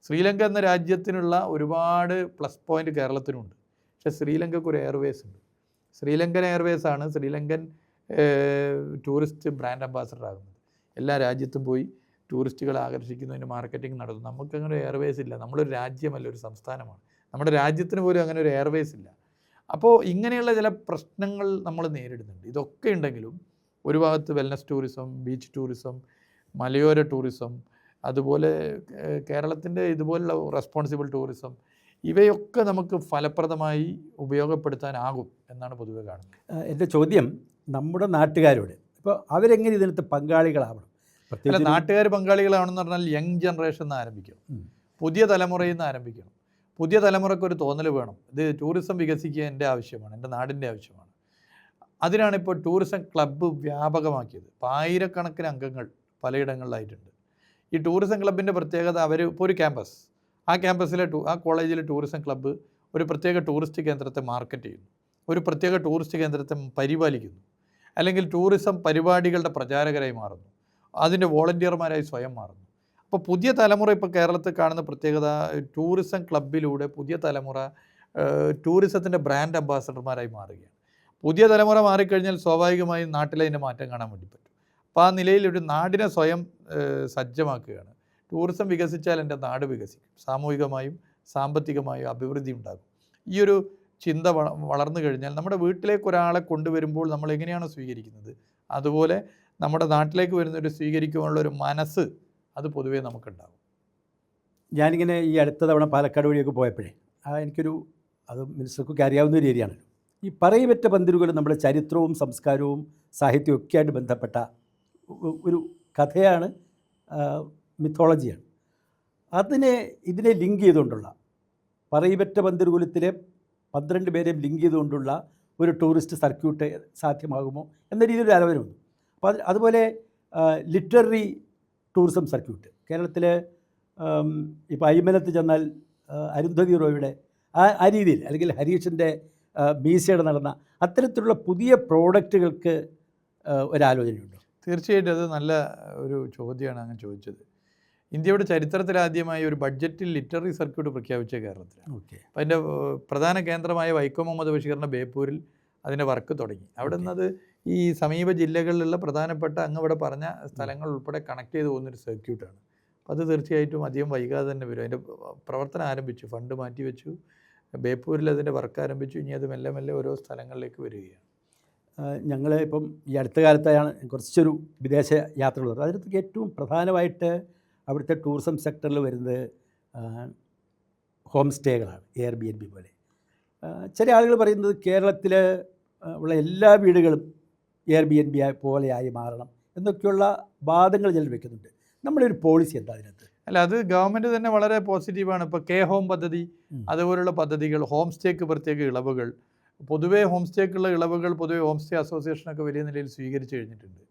ശ്രീലങ്ക എന്ന രാജ്യത്തിനുള്ള ഒരുപാട് പ്ലസ് പോയിന്റ് കേരളത്തിനുണ്ട്. പക്ഷേ ശ്രീലങ്കക്ക് ഒരു എയർവേസ് ഉണ്ട്. ശ്രീലങ്കൻ എയർവേസ് ആണ് ശ്രീലങ്കൻ ടൂറിസ്റ്റ് ബ്രാൻഡ് അംബാസഡർ ആകുന്നത്. എല്ലാ രാജ്യത്തും പോയി ടൂറിസ്റ്റുകളെ ആകർഷിക്കുന്നതിന് മാർക്കറ്റിംഗ് നടത്തും നമുക്കങ്ങനെ ഒരു എയർവേസ് ഇല്ല. നമ്മളൊരു രാജ്യമല്ല ഒരു സംസ്ഥാനമാണ്. നമ്മുടെ രാജ്യത്തിന് പോലും അങ്ങനെ ഒരു എയർവേസ് ഇല്ല. അപ്പോൾ ഇങ്ങനെയുള്ള ചില പ്രശ്നങ്ങൾ നമ്മൾ നേരിടുന്നുണ്ട്. ഇതൊക്കെ ഉണ്ടെങ്കിലും ഒരു ഭാഗത്ത് വെൽനസ് ടൂറിസം ബീച്ച് ടൂറിസം മലയോര ടൂറിസം അതുപോലെ കേരളത്തിന്റെ ഇതുപോലുള്ള റെസ്പോൺസിബിൾ ടൂറിസം ഇവയൊക്കെ നമുക്ക് ഫലപ്രദമായി ഉപയോഗപ്പെടുത്താനാകും എന്നാണ് പൊതുവെ കാണുന്നത്. എന്റെ ചോദ്യം നമ്മുടെ നാട്ടുകാരോട്. ഇപ്പോൾ അവരെങ്ങനെ ഇതിനകത്ത് പങ്കാളികളാവണം? അല്ല നാട്ടുകാർ പങ്കാളികളാണെന്ന് പറഞ്ഞാൽ യങ് ജനറേഷൻ നിന്ന് ആരംഭിക്കണം. പുതിയ തലമുറയിൽ നിന്ന് ആരംഭിക്കണം. പുതിയ തലമുറയ്ക്ക് ഒരു തോന്നൽ വേണം. ഇത് ടൂറിസം വികസിക്കുക എന്റെ ആവശ്യമാണ് എന്റെ നാടിന്റെ ആവശ്യമാണ്. അതിനാണ് ഇപ്പോൾ ടൂറിസം ക്ലബ്ബ് വ്യാപകമാക്കിയത്. ഇപ്പോൾ ആയിരക്കണക്കിന് അംഗങ്ങൾ പലയിടങ്ങളിലായിട്ടുണ്ട്. ഈ ടൂറിസം ക്ലബിന്റെ പ്രത്യേകത അവർ ഇപ്പോൾ ഒരു ക്യാമ്പസ് ആ ക്യാമ്പസിലെ ടൂ ആ കോളേജിലെ ടൂറിസം ക്ലബ്ബ് ഒരു പ്രത്യേക ടൂറിസ്റ്റ് കേന്ദ്രത്തെ മാർക്കറ്റ് ചെയ്യുന്നു. ഒരു പ്രത്യേക ടൂറിസ്റ്റ് കേന്ദ്രത്തെ പരിപാലിക്കുന്നു. അല്ലെങ്കിൽ ടൂറിസം പരിപാടികളുടെ പ്രചാരകരായി മാറുന്നു. അതിന്റെ വോളണ്ടിയർമാരായി സ്വയം മാറുന്നു. അപ്പോൾ പുതിയ തലമുറ ഇപ്പോൾ കേരളത്തിൽ കാണുന്ന പ്രത്യേകത ടൂറിസം ക്ലബിലൂടെ പുതിയ തലമുറ ടൂറിസത്തിന്റെ ബ്രാൻഡ് അംബാസഡർമാരായി മാറുകയാണ്. പുതിയ തലമുറ മാറിക്കഴിഞ്ഞാൽ സ്വാഭാവികമായും നാട്ടിലെ അതിന്റെ മാറ്റം കാണാൻ വേണ്ടി അപ്പോൾ ആ നിലയിൽ ഒരു നാടിനെ സ്വയം സജ്ജമാക്കുകയാണ്. ടൂറിസം വികസിച്ചാൽ എന്റെ നാട് വികസിക്കും. സാമൂഹികമായും സാമ്പത്തികമായും അഭിവൃദ്ധി ഉണ്ടാകും. ഈ ഒരു ചിന്ത വള വളർന്നു കഴിഞ്ഞാൽ നമ്മുടെ വീട്ടിലേക്ക് ഒരാളെ കൊണ്ടുവരുമ്പോൾ നമ്മൾ എങ്ങനെയാണ് സ്വീകരിക്കുന്നത്? അതുപോലെ നമ്മുടെ നാട്ടിലേക്ക് വരുന്നൊരു സ്വീകരിക്കുവാനുള്ള ഒരു മനസ്സ് അത് പൊതുവേ നമുക്കുണ്ടാകും. ഞാനിങ്ങനെ ഈ അടുത്ത തവണ പാലക്കാട് വഴിയൊക്കെ പോയപ്പോഴേ ആ എനിക്കൊരു അത് മിനിസ്റ്റർക്കൊക്കെ അറിയാവുന്ന ഒരു ഏരിയയാണല്ലോ ഈ പറയപ്പെട്ട പന്തിരുകൾ നമ്മുടെ ചരിത്രവും സംസ്കാരവും സാഹിത്യവും ഒക്കെ ആയിട്ട് ബന്ധപ്പെട്ട ഒരു കഥയാണ് മിത്തോളജിയാണ് അതിനെ ഇതിനെ ലിങ്ക് ചെയ്തുകൊണ്ടുള്ള പറയിപറ്റ പന്തിരുകുലത്തിലെ പന്ത്രണ്ട് പേരെയും ലിങ്ക് ചെയ്തുകൊണ്ടുള്ള ഒരു ടൂറിസ്റ്റ് സർക്യൂട്ട് സാധ്യമാകുമോ എന്ന രീതിയിൽ ഒരു ആലോചന വന്നു. അപ്പോൾ അതുപോലെ ലിറ്റററി ടൂറിസം സർക്യൂട്ട്. കേരളത്തിലെ ഇപ്പോൾ അയ്മനത്ത് ചെന്നാൽ അരുന്ധതി റോയുടെ ആ ആ രീതിയിൽ അല്ലെങ്കിൽ ഹരീഷിന്റെ മീസയുടെ നടന്ന അത്തരത്തിലുള്ള പുതിയ പ്രോഡക്റ്റുകൾക്ക് ഒരാലോചനയുണ്ടോ? തീർച്ചയായിട്ടും അത് നല്ല ഒരു ചോദ്യമാണ് അങ്ങ് ചോദിച്ചത്. ഇന്ത്യയുടെ ചരിത്രത്തിൽ ആദ്യമായി ഒരു ബഡ്ജറ്റിൽ ലിറ്റററി സർക്യൂട്ട് പ്രഖ്യാപിച്ച കേരളത്തിലാണ്. ഓക്കെ. അപ്പോൾ അതിന്റെ പ്രധാന കേന്ദ്രമായ വൈക്കം മുഹമ്മദ് ബഷീറിന്റെ ബേപ്പൂരിൽ അതിന്റെ വർക്ക് തുടങ്ങി. അവിടെ നിന്ന് അത് ഈ സമീപ ജില്ലകളിലുള്ള പ്രധാനപ്പെട്ട അങ്ങ് ഇവിടെ പറഞ്ഞ സ്ഥലങ്ങൾ ഉൾപ്പെടെ കണക്ട് ചെയ്ത് പോകുന്നൊരു സർക്യൂട്ടാണ്. അപ്പോൾ അത് തീർച്ചയായിട്ടും അധികം വൈകാതെ തന്നെ വരും. അതിന്റെ പ്രവർത്തനം ആരംഭിച്ചു ഫണ്ട് മാറ്റി വെച്ചു ബേപ്പൂരിൽ അതിന്റെ വർക്ക് ആരംഭിച്ചു ഇനി അത് മെല്ലെ മെല്ലെ ഓരോ സ്ഥലങ്ങളിലേക്ക് വരികയാണ്. ഞങ്ങൾ ഇപ്പം ഈ അടുത്ത കാലത്താണ് കുറച്ചൊരു വിദേശ യാത്രകൾ അതിനകത്ത് ഏറ്റവും പ്രധാനമായിട്ട് അവിടുത്തെ ടൂറിസം സെക്ടറിൽ വരുന്നത് ഹോം സ്റ്റേകളാണ് എയർ ബി എൻ ബി പോലെ ചില ആളുകൾ പറയുന്നത് കേരളത്തിൽ ഉള്ള എല്ലാ വീടുകളും എയർ ബി എൻ ബി പോലെയായി മാറണം എന്നൊക്കെയുള്ള വാദങ്ങൾ ചിലർ വെക്കുന്നുണ്ട്. നമ്മുടെ ഒരു പോളിസി എന്താ അതിനകത്ത്? അല്ല അത് ഗവൺമെന്റ് തന്നെ വളരെ പോസിറ്റീവാണ് ഇപ്പോൾ കെ ഹോം പദ്ധതി അതുപോലുള്ള പദ്ധതികൾ ഹോം സ്റ്റേക്ക് പ്രത്യേക ഇളവുകൾ പൊതുവേ ഹോം സ്റ്റേക്കുള്ള ഇളവുകൾ പൊതുവേ ഹോം സ്റ്റേ അസോസിയേഷനൊക്കെ വലിയ നിലയിൽ സ്വീകരിച്ചു കഴിഞ്ഞിട്ടുണ്ട്.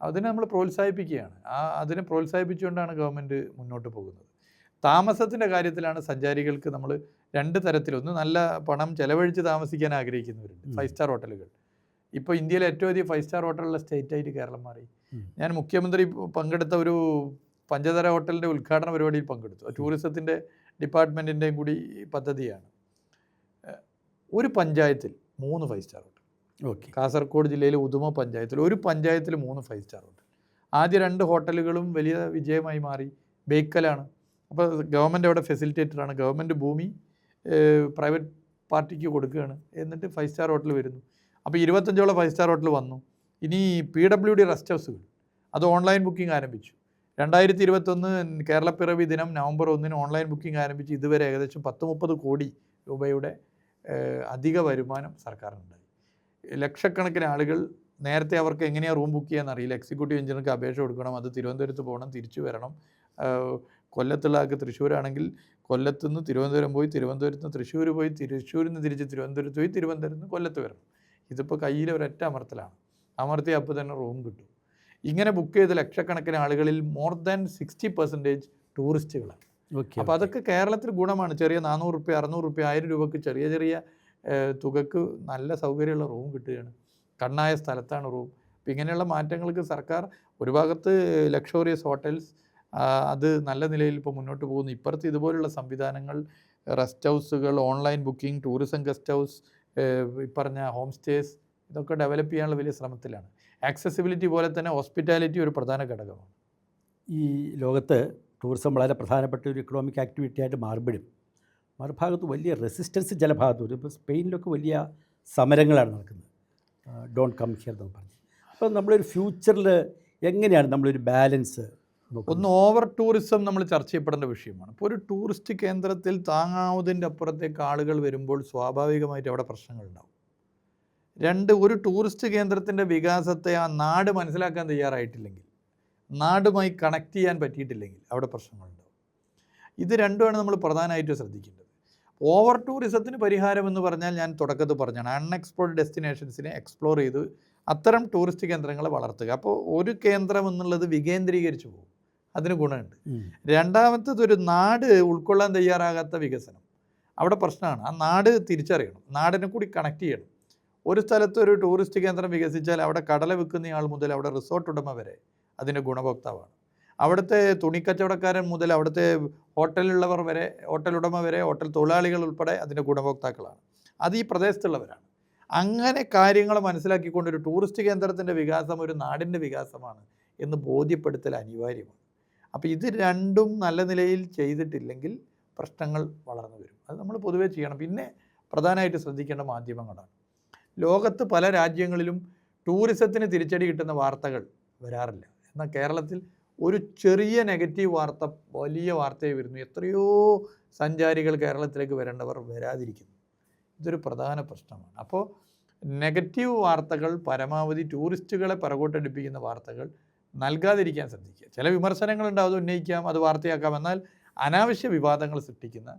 അതിനെ നമ്മൾ പ്രോത്സാഹിപ്പിക്കുകയാണ്. ആ അതിനെ പ്രോത്സാഹിപ്പിച്ചുകൊണ്ടാണ് ഗവൺമെന്റ് മുന്നോട്ട് പോകുന്നത്. താമസത്തിന്റെ കാര്യത്തിലാണ് സഞ്ചാരികൾക്ക് നമ്മൾ രണ്ട് തരത്തിലൊന്ന് നല്ല പണം ചെലവഴിച്ച് താമസിക്കാൻ ആഗ്രഹിക്കുന്നവരുണ്ട്. ഫൈവ് സ്റ്റാർ ഹോട്ടലുകൾ. ഇപ്പോൾ ഇന്ത്യയിലെ ഏറ്റവും അധികം ഫൈവ് സ്റ്റാർ ഹോട്ടലുള്ള സ്റ്റേറ്റ് ആയിട്ട് കേരളം മാറി. ഞാൻ മുഖ്യമന്ത്രി പങ്കെടുത്ത ഒരു പഞ്ചതര ഹോട്ടലിന്റെ ഉദ്ഘാടന പരിപാടിയിൽ പങ്കെടുത്തു. ടൂറിസത്തിന്റെ ഡിപ്പാർട്ട്മെന്റിന്റെയും കൂടി പദ്ധതിയാണ്. ഒരു പഞ്ചായത്തിൽ മൂന്ന് five star hotel okay. Kasaragod ജില്ലയിലെ ഉദുമ പഞ്ചായത്തിൽ ഒരു പഞ്ചായത്തിൽ മൂന്ന് ഫൈവ് സ്റ്റാർ ഹോട്ടൽ ആദ്യ രണ്ട് ഹോട്ടലുകളും വലിയ വിജയമായി മാറി. ബേക്കലാണ്. അപ്പോൾ ഗവൺമെന്റ് അവിടെ ഫെസിലിറ്റേറ്ററാണ് ഗവൺമെന്റ് ഭൂമി പ്രൈവറ്റ് പാർട്ടിക്ക് കൊടുക്കുകയാണ്. എന്നിട്ട് ഫൈവ് സ്റ്റാർ ഹോട്ടൽ വരുന്നു. അപ്പോൾ ഇരുപത്തഞ്ചോളം ഫൈവ് സ്റ്റാർ ഹോട്ടൽ വന്നു. ഇനി പി ഡബ്ല്യു ഡി റെസ്റ്റ് ഹൗസുകൾ അത് ഓൺലൈൻ ബുക്കിംഗ് ആരംഭിച്ചു. രണ്ടായിരത്തി ഇരുപത്തൊന്ന് കേരളപ്പിറവി ദിനം നവംബർ ഒന്നിന് ഓൺലൈൻ ബുക്കിംഗ് ആരംഭിച്ച് ഇതുവരെ ഏകദേശം പത്ത് മുപ്പത് കോടി രൂപയുടെ അധിക വരുമാനം സർക്കാരിനുണ്ടായി. ലക്ഷക്കണക്കിന് ആളുകൾ നേരത്തെ അവർക്ക് എങ്ങനെയാണ് റൂം ബുക്ക് ചെയ്യാൻ അറിയില്ല. എക്സിക്യൂട്ടീവ് എഞ്ചിനീയർക്ക് അപേക്ഷ കൊടുക്കണം അത് തിരുവനന്തപുരത്ത് പോകണം തിരിച്ചു വരണം. കൊല്ലത്തുള്ള ആൾക്ക് തൃശ്ശൂരാണെങ്കിൽ കൊല്ലത്തു നിന്ന് തിരുവനന്തപുരം പോയി തിരുവനന്തപുരത്ത് നിന്ന് തൃശ്ശൂർ പോയി തൃശ്ശൂരിൽ നിന്ന് തിരിച്ച് തിരുവനന്തപുരത്ത് പോയി തിരുവനന്തപുരത്ത് നിന്ന് കൊല്ലത്ത് വരണം. ഇതിപ്പോൾ കയ്യിൽ ഒരൊറ്റ അമർത്തലാണ്. അമർത്തി അപ്പോൾ തന്നെ റൂം കിട്ടും. ഇങ്ങനെ ബുക്ക് ചെയ്ത ലക്ഷക്കണക്കിന് ആളുകളിൽ മോർ ദാൻ സിക്സ്റ്റി പെർസെന്റേജ് ടൂറിസ്റ്റുകളാണ്. അപ്പോൾ അതൊക്കെ കേരളത്തിൽ ഗുണമാണ്. ചെറിയ നാനൂറ് റുപ്യ അറുന്നൂറ് റുപ്യ ആയിരം രൂപക്ക് ചെറിയ ചെറിയ തുകക്ക് നല്ല സൗകര്യമുള്ള റൂം കിട്ടുകയാണ്. കണ്ണായ സ്ഥലത്താണ് റൂം. അപ്പം ഇങ്ങനെയുള്ള മാറ്റങ്ങൾക്ക് സർക്കാർ ഒരു ഭാഗത്ത് ലക്ഷോറിയസ് ഹോട്ടൽസ് അത് നല്ല നിലയിൽ ഇപ്പോൾ മുന്നോട്ട് പോകുന്നു. ഇപ്പുറത്ത് ഇതുപോലുള്ള സംവിധാനങ്ങൾ rest ഹൗസുകൾ online booking tourism guest house ഇപ്പറഞ്ഞ പറഞ്ഞ ഹോം സ്റ്റേസ് ഇതൊക്കെ ഡെവലപ്പ് ചെയ്യാനുള്ള വലിയ ശ്രമത്തിലാണ്. ആക്സസിബിലിറ്റി പോലെ തന്നെ ഹോസ്പിറ്റാലിറ്റി ഒരു പ്രധാന ഘടകമാണ്. ഈ ലോകത്ത് ടൂറിസം വളരെ പ്രധാനപ്പെട്ട ഒരു ഇക്കണോമിക് ആക്ടിവിറ്റി ആയിട്ട് മാറുമ്പോഴും മറുഭാഗത്ത് വലിയ റെസിസ്റ്റൻസ് ചില ഭാഗത്ത് വരും. ഇപ്പോൾ സ്പെയിനിലൊക്കെ വലിയ സമരങ്ങളാണ് നടക്കുന്നത്. ഡോണ്ട് കം ഹിയർ എന്ന് പറഞ്ഞു. അപ്പോൾ നമ്മളൊരു ഫ്യൂച്ചറിൽ എങ്ങനെയാണ് നമ്മളൊരു ബാലൻസ് ഒന്ന് ഓവർ ടൂറിസം നമ്മൾ ചർച്ച ചെയ്യപ്പെടേണ്ട വിഷയമാണ്. ഇപ്പോൾ ഒരു ടൂറിസ്റ്റ് കേന്ദ്രത്തിൽ താങ്ങാവുന്നതിന്റെ അപ്പുറത്തേക്ക് ആളുകൾ വരുമ്പോൾ സ്വാഭാവികമായിട്ട് അവിടെ പ്രശ്നങ്ങളുണ്ടാവും. രണ്ട് ഒരു ടൂറിസ്റ്റ് കേന്ദ്രത്തിന്റെ വികാസത്തെ ആ നാട് മനസ്സിലാക്കാൻ തയ്യാറായിട്ടില്ലെങ്കിൽ നാടുമായി കണക്ട് ചെയ്യാൻ പറ്റിയിട്ടില്ലെങ്കിൽ അവിടെ പ്രശ്നങ്ങളുണ്ടാവും. ഇത് രണ്ടുമാണ് നമ്മൾ പ്രധാനമായിട്ട് ശ്രദ്ധിക്കേണ്ടത്. ഓവർ ടൂറിസത്തിന് പരിഹാരം എന്ന് പറഞ്ഞാൽ ഞാൻ തുടക്കത്തിൽ പറഞ്ഞാണ് അൺഎക്സ്പ്ലോർഡ് ഡെസ്റ്റിനേഷൻസിനെ എക്സ്പ്ലോർ ചെയ്ത് അത്തരം ടൂറിസ്റ്റ് കേന്ദ്രങ്ങളെ വളർത്തുക. അപ്പോൾ ഒരു കേന്ദ്രം എന്നുള്ളത് വികേന്ദ്രീകരിച്ചു പോകും. അതിന് ഗുണമുണ്ട്. രണ്ടാമത്തത് ഒരു നാട് ഉൾക്കൊള്ളാൻ തയ്യാറാകാത്ത വികസനം. അവിടെ പ്രശ്നമാണ്. ആ നാട് തിരിച്ചറിയണം. നാടിനെ കൂടി കണക്ട് ചെയ്യണം. ഒരു സ്ഥലത്ത് ഒരു ടൂറിസ്റ്റ് കേന്ദ്രം വികസിച്ചാൽ അവിടെ കടല വിൽക്കുന്ന ആൾ മുതൽ അവിടെ റിസോർട്ട് ഉടമ വരെ അതിന്റെ ഗുണഭോക്താവാണ്. അവിടുത്തെ തുണിക്കച്ചവടക്കാരൻ മുതൽ അവിടുത്തെ ഹോട്ടലിലുള്ളവർ വരെ ഹോട്ടൽ ഉടമ വരെ ഹോട്ടൽ തൊഴിലാളികൾ ഉൾപ്പെടെ അതിന്റെ ഗുണഭോക്താക്കളാണ്. അത് ഈ പ്രദേശത്തുള്ളവരാണ്. അങ്ങനെ കാര്യങ്ങൾ മനസ്സിലാക്കിക്കൊണ്ട് ഒരു ടൂറിസ്റ്റ് കേന്ദ്രത്തിന്റെ വികാസം ഒരു നാടിന്റെ വികാസമാണ് എന്ന് ബോധ്യപ്പെടുത്തൽ അനിവാര്യമാണ്. അപ്പോൾ ഇത് രണ്ടും നല്ല നിലയിൽ ചെയ്തിട്ടില്ലെങ്കിൽ പ്രശ്നങ്ങൾ വളർന്നു വരും. അത് നമ്മൾ പൊതുവേ ചെയ്യണം. പിന്നെ പ്രധാനമായിട്ട് ശ്രദ്ധിക്കേണ്ട മാധ്യമങ്ങളാണ്. ലോകത്ത് പല രാജ്യങ്ങളിലും ടൂറിസത്തിന് തിരിച്ചടി കിട്ടുന്ന വാർത്തകൾ വരാറില്ല. എന്നാൽ കേരളത്തിൽ ഒരു ചെറിയ നെഗറ്റീവ് വാർത്ത വലിയ വാർത്തയായി വരുന്നു. എത്രയോ സഞ്ചാരികൾ കേരളത്തിലേക്ക് വരേണ്ടവർ വരാതിരിക്കുന്നു. ഇതൊരു പ്രധാന പ്രശ്നമാണ്. അപ്പോൾ നെഗറ്റീവ് വാർത്തകൾ പരമാവധി ടൂറിസ്റ്റുകളെ പിറകോട്ടടിപ്പിക്കുന്ന വാർത്തകൾ നൽകാതിരിക്കാൻ ശ്രദ്ധിക്കുക. ചില വിമർശനങ്ങളുണ്ടാവും അത് ഉന്നയിക്കാം അത് വാർത്തയാക്കാം. എന്നാൽ അനാവശ്യ വിവാദങ്ങൾ സൃഷ്ടിക്കുന്ന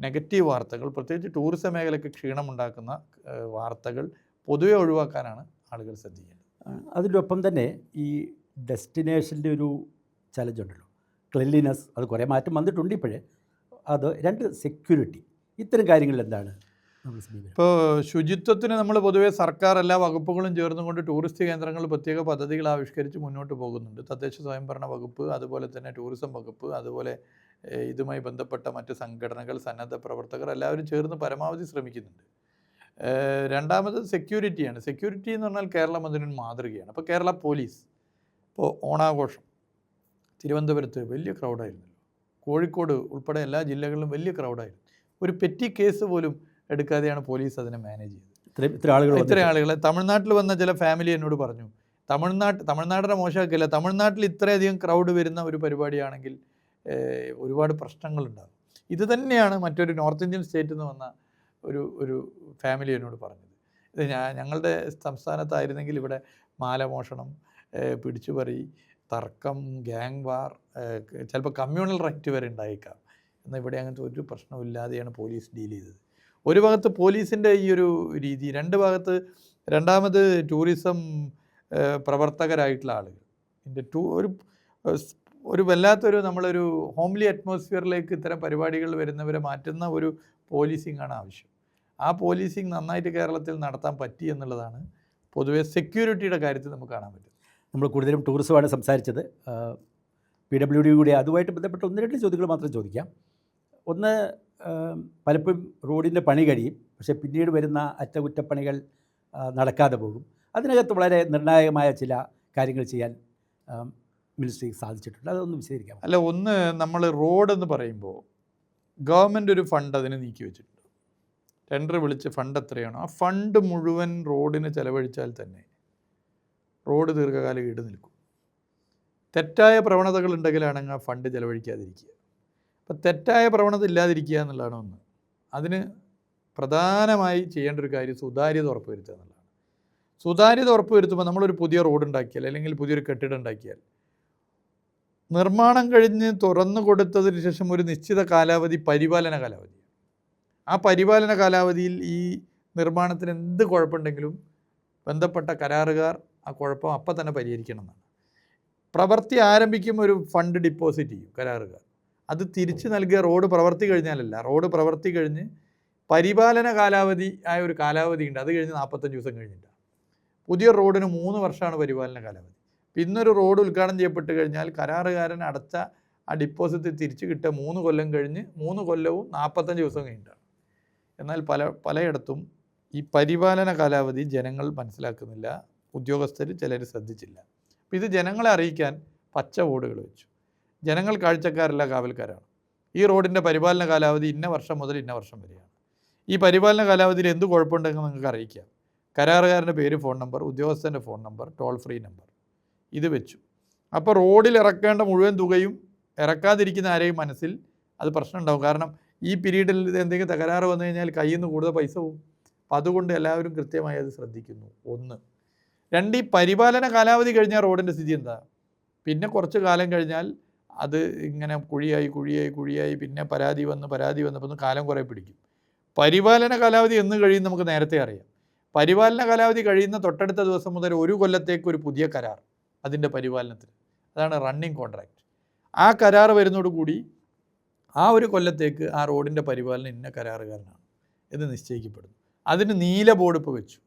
നെഗറ്റീവ് വാർത്തകൾ പ്രത്യേകിച്ച് ടൂറിസം മേഖലയ്ക്ക് ക്ഷീണമുണ്ടാക്കുന്ന വാർത്തകൾ പൊതുവെ ഒഴിവാക്കാനാണ് ആളുകൾ ശ്രദ്ധിക്കേണ്ടത്. അതിന്റെ ഒപ്പം തന്നെ ഈ ഡെസ്റ്റിനേഷന്റെ ഒരു ചലഞ്ച് ഉണ്ടല്ലോ ക്ലെൻലിനെസ് അത് കുറേ മാറ്റം വന്നിട്ടുണ്ട് ഇപ്പോഴേ. അത് രണ്ട് സെക്യൂരിറ്റി. ഇത്തരം കാര്യങ്ങളിൽ എന്താണ് ഇപ്പോൾ ശുചിത്വത്തിന് നമ്മൾ പൊതുവേ സർക്കാർ എല്ലാ വകുപ്പുകളും ചേർന്നുകൊണ്ട് ടൂറിസ്റ്റ് കേന്ദ്രങ്ങൾ പ്രത്യേക പദ്ധതികൾ ആവിഷ്കരിച്ച് മുന്നോട്ട് പോകുന്നുണ്ട്. തദ്ദേശ സ്വയംഭരണ വകുപ്പ് അതുപോലെ തന്നെ ടൂറിസം വകുപ്പ് അതുപോലെ ഇതുമായി ബന്ധപ്പെട്ട മറ്റ് സംഘടനകൾ സന്നദ്ധ പ്രവർത്തകർ എല്ലാവരും ചേർന്ന് പരമാവധി ശ്രമിക്കുന്നുണ്ട്. രണ്ടാമത് സെക്യൂരിറ്റിയാണ്. സെക്യൂരിറ്റി എന്ന് പറഞ്ഞാൽ കേരളം അതിനൊരു മാതൃകയാണ്. അപ്പോൾ കേരള പോലീസ് ഇപ്പോൾ ഓണാഘോഷം. തിരുവനന്തപുരത്ത് വലിയ ക്രൗഡായിരുന്നു കോഴിക്കോട് ഉൾപ്പെടെ എല്ലാ ജില്ലകളിലും വലിയ ക്രൗഡായിരുന്നു ഒരു പെറ്റി കേസ് പോലും എടുക്കാതെയാണ് പോലീസ് അതിനെ മാനേജ് ചെയ്തത്. ഇത്ര ആളുകൾ ഇത്ര ആളുകളെ തമിഴ്നാട്ടിൽ വന്ന ചില ഫാമിലി എന്നോട് പറഞ്ഞു തമിഴ്നാട്ട് തമിഴ്നാടിനെ മോശമാക്കില്ല തമിഴ്നാട്ടിൽ ഇത്രയധികം ക്രൗഡ് വരുന്ന ഒരു പരിപാടിയാണെങ്കിൽ ഒരുപാട് പ്രശ്നങ്ങളുണ്ടാകും. ഇത് തന്നെയാണ് മറ്റൊരു നോർത്ത് ഇന്ത്യൻ സ്റ്റേറ്റിൽ നിന്ന് വന്ന ഒരു ഒരു ഫാമിലി എന്നോട് പറഞ്ഞത്. ഇത് ഞങ്ങളുടെ സംസ്ഥാനത്തായിരുന്നെങ്കിൽ ഇവിടെ മാലമോഷണം പിടിച്ചുപറി തർക്കം ഗ്യാങ് വാർ ചിലപ്പോൾ കമ്മ്യൂണൽ റൈറ്റ് വരെ ഉണ്ടായേക്കാം. എന്നാൽ ഇവിടെ അങ്ങനത്തെ ഒരു പ്രശ്നമില്ലാതെയാണ് പോലീസ് ഡീൽ ചെയ്തത്. ഒരു ഭാഗത്ത് പോലീസിന്റെ ഈ ഒരു രീതി രണ്ട് ഭാഗത്ത് രണ്ടാമത് ടൂറിസം പ്രവർത്തകരായിട്ടുള്ള ആളുകൾ. ഇതിന്റെ ടൂ ഒരു ഒരു വല്ലാത്തൊരു നമ്മളൊരു ഹോംലി അറ്റ്മോസ്ഫിയറിലേക്ക് ഇത്തരം പരിപാടികൾ വരുന്നവരെ മാറ്റുന്ന ഒരു പോലീസിങ്ങാണ് ആവശ്യം. ആ പോലീസിങ് നന്നായിട്ട് കേരളത്തിൽ നടത്താൻ പറ്റി എന്നുള്ളതാണ് പൊതുവെ സെക്യൂരിറ്റിയുടെ കാര്യത്തിൽ നമുക്ക് കാണാൻ പറ്റും നമ്മൾ കൂടുതലും ടൂറിസമാണ് സംസാരിച്ചത്. പി ഡബ്ല്യു ഡി കൂടെ അതുമായിട്ട് ബന്ധപ്പെട്ട ഒന്ന് രണ്ട് ചോദ്യങ്ങൾ മാത്രം ചോദിക്കാം. ഒന്ന് പലപ്പോഴും റോഡിന്റെ പണി കഴിയും. പക്ഷേ പിന്നീട് വരുന്ന അറ്റകുറ്റപ്പണികൾ നടക്കാതെ പോകും. അതിനകത്ത് വളരെ നിർണായകമായ ചില കാര്യങ്ങൾ ചെയ്യാൻ മിനിസ്ട്രിക്ക് സാധിച്ചിട്ടുണ്ട്. അതൊന്ന് വിശദീകരിക്കാം അല്ല ഒന്ന് നമ്മൾ റോഡ് എന്ന് പറയുമ്പോൾ ഗവൺമെന്റ് ഒരു ഫണ്ട് അതിന് നീക്കി വെച്ചിട്ടുണ്ട്. ടെൻഡർ വിളിച്ച് ഫണ്ട് എത്രയാണോ ആ ഫണ്ട് മുഴുവൻ റോഡിന് ചിലവഴിച്ചാൽ തന്നെ റോഡ് ദീർഘകാലം ഈട് നിൽക്കും. തെറ്റായ പ്രവണതകൾ ഉണ്ടെങ്കിലാണെങ്കിൽ ആ ഫണ്ട് ചിലവഴിക്കാതിരിക്കുക. അപ്പം തെറ്റായ പ്രവണത ഇല്ലാതിരിക്കുക എന്നുള്ളതാണ് ഒന്ന്. അതിന് പ്രധാനമായി ചെയ്യേണ്ട ഒരു കാര്യം സുതാര്യത ഉറപ്പുവരുത്തുക എന്നുള്ളതാണ്. സുതാര്യത ഉറപ്പുവരുത്തുമ്പോൾ നമ്മളൊരു പുതിയ റോഡ് ഉണ്ടാക്കിയാൽ അല്ലെങ്കിൽ പുതിയൊരു കെട്ടിടം ഉണ്ടാക്കിയാൽ നിർമ്മാണം കഴിഞ്ഞ് തുറന്നു കൊടുത്തതിന് ശേഷം ഒരു നിശ്ചിത കാലാവധി പരിപാലന കാലാവധി ആ പരിപാലന കാലാവധിയിൽ ഈ നിർമ്മാണത്തിന് എന്ത് കുഴപ്പമുണ്ടെങ്കിലും ബന്ധപ്പെട്ട കരാറുകാർ ആ കുഴപ്പം അപ്പം തന്നെ പരിഹരിക്കണം എന്നാണ് പ്രവൃത്തി ആരംഭിക്കും ഒരു ഫണ്ട് ഡിപ്പോസിറ്റ് ചെയ്യും കരാറുകാർ. അത് തിരിച്ചു നൽകിയ റോഡ് പ്രവർത്തി കഴിഞ്ഞാലല്ല റോഡ് പ്രവർത്തി കഴിഞ്ഞ് പരിപാലന കാലാവധി ആയ ഒരു കാലാവധി ഉണ്ട്. അത് കഴിഞ്ഞ് നാൽപ്പത്തഞ്ച് ദിവസം കഴിഞ്ഞിട്ടാണ്. പുതിയ റോഡിന് മൂന്ന് വർഷമാണ് പരിപാലന കാലാവധി. പിന്നൊരു റോഡ് ഉദ്ഘാടനം ചെയ്യപ്പെട്ട് കഴിഞ്ഞാൽ കരാറുകാരൻ അടച്ച ആ ഡിപ്പോസിറ്റ് തിരിച്ചു കിട്ടുക മൂന്ന് കൊല്ലം കഴിഞ്ഞ് മൂന്ന് കൊല്ലവും നാൽപ്പത്തഞ്ച് ദിവസം കഴിഞ്ഞിട്ടാണ്. എന്നാൽ പല പലയിടത്തും ഈ പരിപാലന കാലാവധി ജനങ്ങൾ മനസ്സിലാക്കുന്നില്ല. ഉദ്യോഗസ്ഥർ ചിലർ ശ്രദ്ധിച്ചില്ല. അപ്പോൾ ഇത് ജനങ്ങളെ അറിയിക്കാൻ പച്ച ബോർഡുകൾ വെച്ചു. ജനങ്ങൾ കാഴ്ചക്കാരല്ല കാവൽക്കാരാണ്. ഈ റോഡിന്റെ പരിപാലന കാലാവധി ഇന്ന വർഷം മുതൽ ഇന്ന വർഷം വരെയാണ്. ഈ പരിപാലന കാലാവധിയിൽ എന്ത് കുഴപ്പമുണ്ടെന്ന് നിങ്ങൾക്ക് അറിയിക്കാം. കരാറുകാരന്റെ പേര് ഫോൺ നമ്പർ ഉദ്യോഗസ്ഥന്റെ phone number toll free number. ഇത് വെച്ചു. അപ്പോൾ റോഡിൽ ഇറക്കേണ്ട മുഴുവൻ തുകയും ഇറക്കാതിരിക്കുന്ന ആരെയും മനസ്സിൽ അത് പ്രശ്നം ഉണ്ടാവും. കാരണം ഈ പീരീഡിൽ എന്തെങ്കിലും തകരാറ് വന്നു കഴിഞ്ഞാൽ കയ്യിൽ നിന്ന് കൂടുതൽ പൈസ പോകും. അപ്പം അതുകൊണ്ട് എല്ലാവരും കൃത്യമായി അത് ശ്രദ്ധിക്കുന്നു. ഒന്ന്. രണ്ട് ഈ പരിപാലന കാലാവധി കഴിഞ്ഞാൽ റോഡിന്റെ സ്ഥിതി എന്താ? പിന്നെ കുറച്ച് കാലം കഴിഞ്ഞാൽ അത് ഇങ്ങനെ കുഴിയായി കുഴിയായി കുഴിയായി പിന്നെ പരാതി വന്ന് പരാതി വന്നപ്പോൾ ഒന്ന് കാലം കുറേ പിടിക്കും. പരിപാലന കാലാവധി എന്ന് കഴിയും നമുക്ക് നേരത്തെ അറിയാം. പരിപാലന കാലാവധി കഴിയുന്ന തൊട്ടടുത്ത ദിവസം മുതൽ ഒരു കൊല്ലത്തേക്ക് ഒരു പുതിയ കരാർ അതിന്റെ പരിപാലനത്തിന്. അതാണ് റണ്ണിങ് കോൺട്രാക്റ്റ് ആ കരാർ വരുന്നതോടുകൂടി ആ ഒരു കൊല്ലത്തേക്ക് ആ റോഡിന്റെ പരിപാലനം ഇന്ന കരാറുകാരനാണ് എന്ന് നിശ്ചയിക്കപ്പെടുന്നു. അതിന് നീല ബോർഡ് ഇപ്പോൾ വെച്ചു.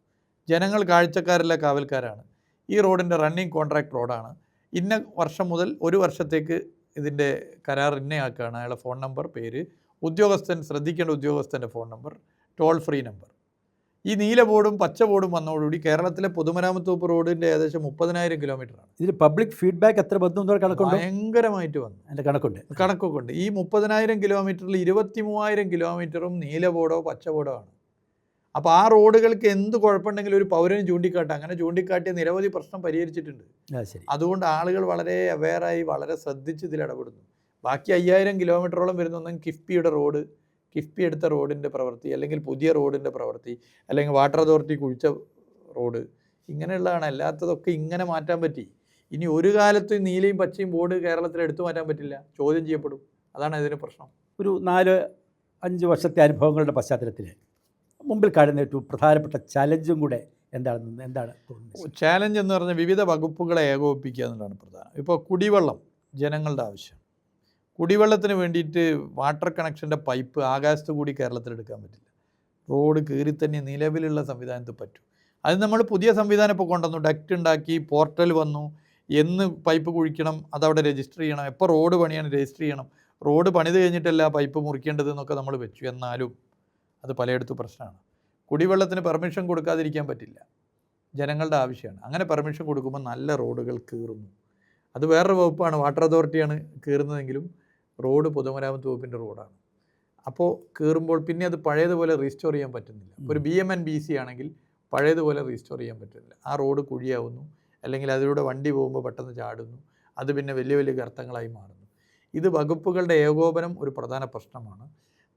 ജനങ്ങൾ കാഴ്ചക്കാരിലെ കാവൽക്കാരാണ്. ഈ റോഡിന്റെ റണ്ണിങ് കോൺട്രാക്ട് റോഡാണ്. ഇന്ന വർഷം മുതൽ ഒരു വർഷത്തേക്ക് ഇതിന്റെ കരാർ ഇന്നയാക്കുകയാണ് അയാളുടെ ഫോൺ നമ്പർ പേര് ഉദ്യോഗസ്ഥൻ ശ്രദ്ധിക്കേണ്ട ഉദ്യോഗസ്ഥന്റെ phone number toll free number. ഈ നീല ബോർഡും പച്ച ബോർഡും വന്നതോടുകൂടി കേരളത്തിലെ പൊതുമരാമത്ത് വകുപ്പ് റോഡിന്റെ ഏകദേശം മുപ്പതിനായിരം കിലോമീറ്ററാണ്. ഇതിൽ പബ്ലിക് ഫീഡ്ബാക്ക് എത്ര ബന്ധം കണക്കുണ്ട്? ഭയങ്കരമായിട്ട് വന്നു. എന്റെ കണക്കുണ്ട്. കണക്കൊക്കെ ഉണ്ട്. ഈ മുപ്പതിനായിരം കിലോമീറ്ററിൽ ഇരുപത്തി മൂവായിരം കിലോമീറ്ററും നീല ബോർഡോ പച്ച ബോർഡോ ആണ്. അപ്പോൾ ആ റോഡുകൾക്ക് എന്ത് കുഴപ്പമുണ്ടെങ്കിലും ഒരു പൗരന് ചൂണ്ടിക്കാട്ടാം. അങ്ങനെ ചൂണ്ടിക്കാട്ടിയ നിരവധി പ്രശ്നം പരിഹരിച്ചിട്ടുണ്ട്. അതുകൊണ്ട് ആളുകൾ വളരെ അവെയറായി വളരെ ശ്രദ്ധിച്ച് ഇതിൽ ഇടപെടുന്നു. ബാക്കി അയ്യായിരം കിലോമീറ്ററോളം വരുന്ന വരുന്നൊന്നും കിഫ്ബിയുടെ റോഡ് കിഫ്ബി എടുത്ത റോഡിന്റെ പ്രവൃത്തി അല്ലെങ്കിൽ പുതിയ റോഡിന്റെ പ്രവൃത്തി അല്ലെങ്കിൽ വാട്ടർ അതോറിറ്റി കുഴിച്ച റോഡ് ഇങ്ങനെയുള്ളതാണ്. അല്ലാത്തതൊക്കെ ഇങ്ങനെ മാറ്റാൻ പറ്റി. ഇനി ഒരു കാലത്ത് നീലയും പച്ചയും ബോർഡ് കേരളത്തിൽ എടുത്തു മാറ്റാൻ പറ്റില്ല. ചോദ്യം ചെയ്യപ്പെടും. അതാണ് ഇതിന് പ്രശ്നം. ഒരു നാല് അഞ്ച് വർഷത്തെ അനുഭവങ്ങളുടെ പശ്ചാത്തലത്തിൽ മുമ്പിൽ കാണുന്ന ഏറ്റവും പ്രധാനപ്പെട്ട ചലഞ്ചും കൂടെ എന്താണെന്ന് എന്താണ് തോന്നുന്നത് ചാലഞ്ച് എന്ന് പറഞ്ഞാൽ വിവിധ വകുപ്പുകളെ ഏകോപിപ്പിക്കുക എന്നുള്ളതാണ് പ്രധാനം. ഇപ്പോൾ കുടിവെള്ളം ജനങ്ങളുടെ ആവശ്യം. കുടിവെള്ളത്തിന് വേണ്ടിയിട്ട് വാട്ടർ കണക്ഷന്റെ പൈപ്പ് ആകാശത്ത് കൂടി കേരളത്തിൽ എടുക്കാൻ പറ്റില്ല. റോഡ് കീറി തന്നെ നിലവിലുള്ള സംവിധാനത്തിൽ പറ്റും. അത് നമ്മൾ പുതിയ സംവിധാനം ഇപ്പോൾ കൊണ്ടുവന്നു. ഡക്റ്റ് ഉണ്ടാക്കി പോർട്ടൽ വന്നു. എന്ന് പൈപ്പ് കുഴിക്കണം അതവിടെ രജിസ്റ്റർ ചെയ്യണം. എപ്പോൾ റോഡ് പണിയാണ് രജിസ്റ്റർ ചെയ്യണം? റോഡ് പണിത് കഴിഞ്ഞിട്ടല്ല പൈപ്പ് മുറിക്കേണ്ടത് എന്നൊക്കെ നമ്മൾ വെച്ചു. എന്നാലും അത് പലയിടത്തും പ്രശ്നമാണ്. കുടിവെള്ളത്തിന് പെർമിഷൻ കൊടുക്കാതിരിക്കാൻ പറ്റില്ല. ജനങ്ങളുടെ ആവശ്യമാണ്. അങ്ങനെ പെർമിഷൻ കൊടുക്കുമ്പോൾ നല്ല റോഡുകൾ കീറുന്നു. അത് വേറൊരു വകുപ്പാണ്. വാട്ടർ അതോറിറ്റിയാണ് കീറുന്നതെങ്കിലും റോഡ് പൊതുമരാമത്ത് വകുപ്പിന്റെ റോഡാണ്. അപ്പോൾ കീറുമ്പോൾ പിന്നെ അത് പഴയതുപോലെ റീസ്റ്റോർ ചെയ്യാൻ പറ്റുന്നില്ല. ഒരു B M N B C ആണെങ്കിൽ പഴയതുപോലെ റീസ്റ്റോർ ചെയ്യാൻ പറ്റുന്നില്ല. ആ റോഡ് കുഴിയാവുന്നു. അല്ലെങ്കിൽ അതിലൂടെ വണ്ടി പോകുമ്പോൾ പെട്ടെന്ന് ചാടുന്നു. അത് പിന്നെ വലിയ വലിയ ഗർത്തങ്ങളായി മാറുന്നു. ഇത് വകുപ്പുകളുടെ ഏകോപനം ഒരു പ്രധാന പ്രശ്നമാണ്.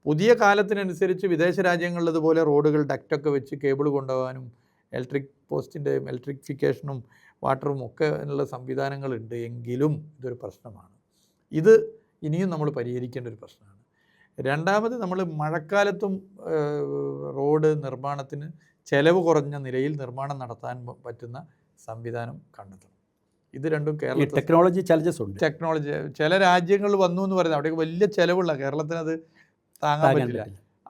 പുതിയ കാലത്തിനനുസരിച്ച് വിദേശ രാജ്യങ്ങളിലതുപോലെ റോഡുകൾ ഡക്റ്റൊക്കെ വെച്ച് കേബിൾ കൊണ്ടുപോകാനും ഇലക്ട്രിക് പോസ്റ്റിന്റെയും ഇലക്ട്രിഫിക്കേഷനും വാട്ടറും ഒക്കെ ഉള്ള സംവിധാനങ്ങളുണ്ട് എങ്കിലും ഇതൊരു പ്രശ്നമാണ്. ഇത് ഇനിയും നമ്മൾ പരിഹരിക്കേണ്ട ഒരു പ്രശ്നമാണ്. രണ്ടാമത് നമ്മൾ മഴക്കാലത്തും റോഡ് നിർമ്മാണത്തിന് ചെലവ് കുറഞ്ഞ നിലയിൽ നിർമ്മാണം നടത്താൻ പറ്റുന്ന സംവിധാനം കണ്ടെത്തണം. ഇത് രണ്ടും കേരള ടെക്നോളജി ചലഞ്ചസ് ഉണ്ട്. ടെക്നോളജി ചില രാജ്യങ്ങൾ വന്നു എന്ന് പറയുന്നത് അവിടെയൊക്കെ വലിയ ചിലവുള്ള കേരളത്തിന് അത് താങ്ങാൻ പറ്റില്ല.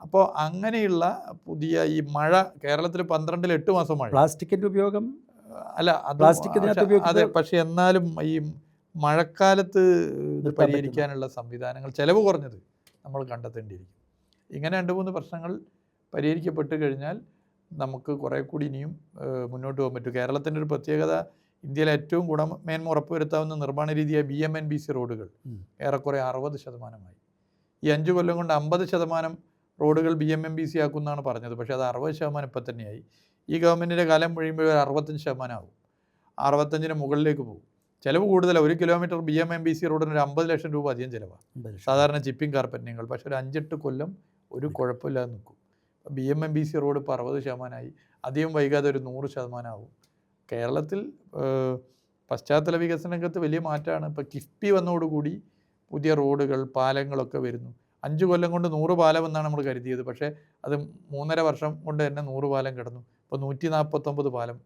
അപ്പോൾ അങ്ങനെയുള്ള പുതിയ ഈ മഴ കേരളത്തിൽ പന്ത്രണ്ടിൽ എട്ട് മാസം മഴ. പ്ലാസ്റ്റിക്കിന്റെ ഉപയോഗം? അല്ല പ്ലാസ്റ്റിക് അതെ പക്ഷെ എന്നാലും ഈ മഴക്കാലത്ത് ഇത് പരിഹരിക്കാനുള്ള സംവിധാനങ്ങൾ ചെലവ് കുറഞ്ഞത് നമ്മൾ കണ്ടെത്തേണ്ടിയിരിക്കും. ഇങ്ങനെ രണ്ട് മൂന്ന് പ്രശ്നങ്ങൾ പരിഹരിക്കപ്പെട്ട് കഴിഞ്ഞാൽ നമുക്ക് കുറേ കൂടി ഇനിയും മുന്നോട്ട് പോകാൻ പറ്റും. കേരളത്തിന്റെ ഒരു പ്രത്യേകത ഇന്ത്യയിലെ ഏറ്റവും ഗുണമേന്മ ഉറപ്പുവരുത്താവുന്ന നിർമ്മാണ രീതിയായ B M N B C റോഡുകൾ ഏറെക്കുറെ അറുപത് ശതമാനമായി. ഈ അഞ്ച് കൊല്ലം കൊണ്ട് അമ്പത് ശതമാനം റോഡുകൾ B M M B C ആക്കുമെന്നാണ് പറഞ്ഞത്. പക്ഷേ അത് അറുപത് ശതമാനം ഇപ്പം തന്നെയായി. ഈ ഗവൺമെന്റിന്റെ കാലം കഴിയുമ്പോൾ ഒരു അറുപത്തഞ്ച് ശതമാനം ആവും. അറുപത്തഞ്ചിന് മുകളിലേക്ക് പോകും. ചിലവ് കൂടുതലാണ് ഒരു kilometre B M M B C റോഡിന് ഒരു അമ്പത് ലക്ഷം രൂപ അധികം ചിലവാണ് സാധാരണ ചിപ്പിംഗ് കാർപ്പറ്റിങ്ങൾ പക്ഷേ ഒരു അഞ്ചെട്ട് കൊല്ലം ഒരു കുഴപ്പമില്ലാതെ നിൽക്കും. B M M B C road ഇപ്പോൾ അറുപത് ശതമാനമായി. അധികം വൈകാതെ ഒരു നൂറ് ശതമാനമാവും കേരളത്തിൽ പശ്ചാത്തല വികസന രംഗത്ത് വലിയ മാറ്റമാണ്. ഇപ്പോൾ കിഫ്ബി വന്നതോടുകൂടി പുതിയ റോഡുകൾ പാലങ്ങളൊക്കെ വരുന്നു. അഞ്ച് കൊല്ലം കൊണ്ട് നൂറ് പാലം എന്നാണ് നമ്മൾ കരുതിയത്. പക്ഷേ അത് മൂന്നര വർഷം കൊണ്ട് തന്നെ നൂറ് പാലം കിടന്നു. ഇപ്പോൾ നൂറ്റി നാൽപ്പത്തൊമ്പത് പാലം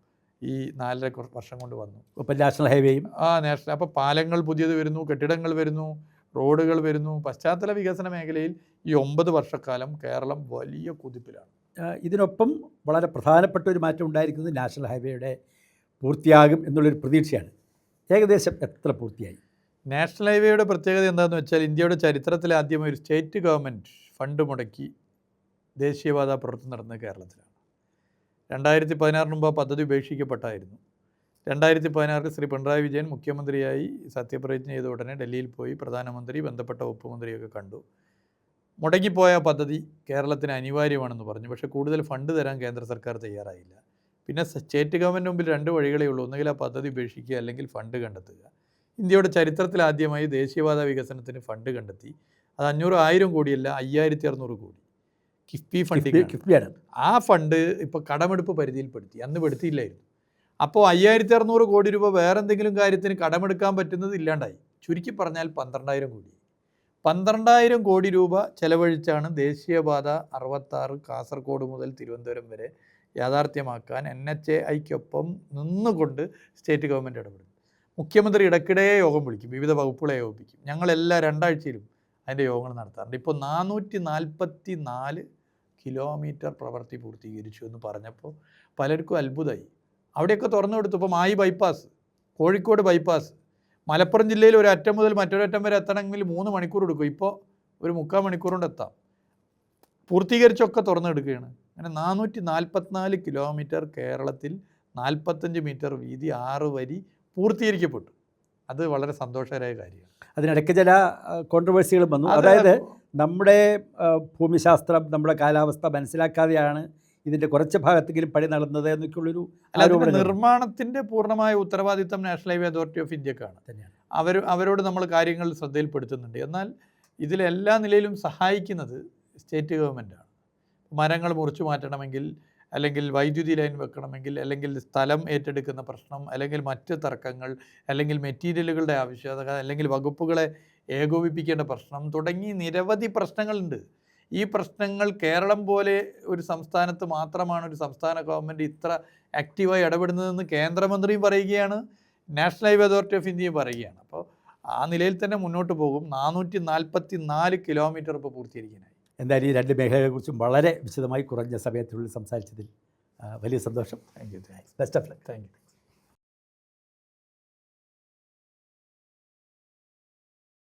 ഈ നാലര വർഷം കൊണ്ട് വന്നു. ഇപ്പം നാഷണൽ ഹൈവേയും? ആ നാഷണൽ. അപ്പോൾ പാലങ്ങൾ പുതിയത് വരുന്നു കെട്ടിടങ്ങൾ വരുന്നു റോഡുകൾ വരുന്നു. പശ്ചാത്തല വികസന മേഖലയിൽ ഈ ഒമ്പത് വർഷക്കാലം കേരളം വലിയ കുതിപ്പിലാണ്. ഇതിനൊപ്പം വളരെ പ്രധാനപ്പെട്ട ഒരു മാറ്റം ഉണ്ടായിരിക്കുന്നത് നാഷണൽ ഹൈവേയുടെ പൂർത്തിയാകും എന്നുള്ളൊരു പ്രതീക്ഷയാണ്. ഏകദേശം എത്ര പൂർത്തിയായി? നാഷണൽ ഹൈവേയുടെ പ്രത്യേകത എന്താണെന്ന് വെച്ചാൽ ഇന്ത്യയുടെ ചരിത്രത്തിൽ ആദ്യമായി ഒരു സ്റ്റേറ്റ് ഗവൺമെന്റ് ഫണ്ട് മുടക്കി ദേശീയപാത പ്രവർത്തനം നടന്നത് കേരളത്തിലാണ്. രണ്ടായിരത്തി പതിനാറിന് മുമ്പ് ആ പദ്ധതി ഉപേക്ഷിക്കപ്പെട്ടായിരുന്നു. രണ്ടായിരത്തി പതിനാറിൽ ശ്രീ പിണറായി വിജയൻ മുഖ്യമന്ത്രിയായി സത്യപ്രതിജ്ഞ ചെയ്ത ഉടനെ ഡൽഹിയിൽ പോയി പ്രധാനമന്ത്രി ബന്ധപ്പെട്ട വകുപ്പ് മന്ത്രിയൊക്കെ കണ്ടു. മുടങ്ങിപ്പോയ പദ്ധതി കേരളത്തിന് അനിവാര്യമാണെന്ന് പറഞ്ഞു. പക്ഷേ കൂടുതൽ ഫണ്ട് തരാൻ കേന്ദ്ര സർക്കാർ തയ്യാറായില്ല. പിന്നെ സ്റ്റേറ്റ് ഗവൺമെന്റ് മുമ്പിൽ രണ്ട് വഴികളേ ഉള്ളൂ. ഒന്നുകിൽ ആ പദ്ധതി ഉപേക്ഷിക്കുക അല്ലെങ്കിൽ ഫണ്ട് കണ്ടെത്തുക. ഇന്ത്യയുടെ ചരിത്രത്തിൽ ആദ്യമായി ദേശീയപാത വികസനത്തിന് ഫണ്ട് കണ്ടെത്തി. അത് അഞ്ഞൂറ് ആയിരം കോടിയല്ല അയ്യായിരത്തി അറുന്നൂറ് കോടി. കിഫ്ബി ഫണ്ടിങ് കിഫ്ബിയാണ്. ആ ഫണ്ട് ഇപ്പോൾ കടമെടുപ്പ് പരിധിയിൽപ്പെടുത്തി. അന്ന് പെടുത്തിയില്ലായിരുന്നു. അപ്പോൾ അയ്യായിരത്തി അറുന്നൂറ് കോടി രൂപ വേറെ എന്തെങ്കിലും കാര്യത്തിന് കടമെടുക്കാൻ പറ്റുന്നത് ഇല്ലാണ്ടായി. ചുരുക്കി പറഞ്ഞാൽ പന്ത്രണ്ടായിരം കോടി. പന്ത്രണ്ടായിരം കോടി രൂപ ചെലവഴിച്ചാണ് ദേശീയപാത അറുപത്താറ് കാസർഗോഡ് മുതൽ തിരുവനന്തപുരം വരെ യാഥാർത്ഥ്യമാക്കാൻ എൻ എച്ച് എ ഐക്കൊപ്പം നിന്നുകൊണ്ട് സ്റ്റേറ്റ് ഗവൺമെന്റ് ഇടപെടുന്നു മുഖ്യമന്ത്രി ഇടയ്ക്കിടെ യോഗം വിളിക്കും വിവിധ വകുപ്പുകളെ ഏകോപിക്കും ഞങ്ങളെല്ലാ രണ്ടാഴ്ചയിലും അതിന്റെ യോഗങ്ങൾ നടത്താറുണ്ട്. ഇപ്പോൾ നാനൂറ്റി നാൽപ്പത്തി നാല് കിലോമീറ്റർ പ്രവൃത്തി പൂർത്തീകരിച്ചു എന്ന് പറഞ്ഞപ്പോൾ പലർക്കും അത്ഭുതമായി. അവിടെയൊക്കെ തുറന്നു കൊടുത്തു. ഇപ്പോൾ മായി ബൈപ്പാസ് കോഴിക്കോട് ബൈപ്പാസ്. മലപ്പുറം ജില്ലയിൽ ഒരു അറ്റം മുതൽ മറ്റൊരറ്റം വരെ എത്തണമെങ്കിൽ മൂന്ന് മണിക്കൂർ എടുക്കും. ഇപ്പോൾ ഒരു മുക്കാൽ മണിക്കൂർ കൊണ്ട് എത്താം. പൂർത്തീകരിച്ചൊക്കെ തുറന്നെടുക്കുകയാണ് അങ്ങനെ നാനൂറ്റി നാൽപ്പത്തിനാല് കിലോമീറ്റർ കേരളത്തിൽ നാൽപ്പത്തഞ്ച് മീറ്റർ വീതി ആറ് വരി പൂർത്തീകരിക്കപ്പെട്ടു. അത് വളരെ സന്തോഷകരമായ കാര്യമാണ്. അതിനിടയ്ക്ക് ചില കോൺട്രവേഴ്സികളും വന്നു. അതായത് നമ്മുടെ ഭൂമിശാസ്ത്രം നമ്മുടെ കാലാവസ്ഥ മനസ്സിലാക്കാതെയാണ് ഇതിന്റെ കുറച്ച് ഭാഗത്തെങ്കിലും പണി നടന്നത് എന്നൊക്കെയുള്ളൊരു നിർമ്മാണത്തിന്റെ പൂർണമായ ഉത്തരവാദിത്തം നാഷണൽ ഹൈവേ അതോറിറ്റി ഓഫ് ഇന്ത്യക്കാണ്. തന്നെയാണ്. അവർ അവരോട് നമ്മൾ കാര്യങ്ങൾ ശ്രദ്ധയിൽപ്പെടുത്തുന്നുണ്ട്. എന്നാൽ ഇതിലെല്ലാ നിലയിലും സഹായിക്കുന്നത് സ്റ്റേറ്റ് ഗവൺമെന്റാണ് മരങ്ങൾ മുറിച്ചു മാറ്റണമെങ്കിൽ അല്ലെങ്കിൽ വൈദ്യുതി ലൈൻ വെക്കണമെങ്കിൽ അല്ലെങ്കിൽ സ്ഥലം ഏറ്റെടുക്കുന്ന പ്രശ്നം അല്ലെങ്കിൽ മറ്റ് തർക്കങ്ങൾ അല്ലെങ്കിൽ മെറ്റീരിയലുകളുടെ ആവശ്യകത അല്ലെങ്കിൽ വകുപ്പുകളെ ഏകോപിപ്പിക്കേണ്ട പ്രശ്നം തുടങ്ങി നിരവധി പ്രശ്നങ്ങളുണ്ട്. ഈ പ്രശ്നങ്ങൾ കേരളം പോലെ ഒരു സംസ്ഥാനത്ത് മാത്രമാണ് ഒരു സംസ്ഥാന ഗവൺമെന്റ് ഇത്ര ആക്റ്റീവായി ഇടപെടുന്നതെന്ന് കേന്ദ്രമന്ത്രിയും പറയുകയാണ് നാഷണൽ ഹൈവേ അതോറിറ്റി ഓഫ് ഇന്ത്യയും പറയുകയാണ്. അപ്പോൾ ആ നിലയിൽ തന്നെ മുന്നോട്ട് പോകും. നാനൂറ്റി നാൽപ്പത്തി നാല് കിലോമീറ്റർ ഇപ്പോൾ പൂർത്തീകരിക്കാനായി. എന്തായാലും ഈ രണ്ട് മേഖലകളെക്കുറിച്ചും വളരെ വിശദമായി കുറഞ്ഞ സമയത്തിനുള്ളിൽ സംസാരിച്ചതിൽ വലിയ സന്തോഷം. Thank you best of luck thank you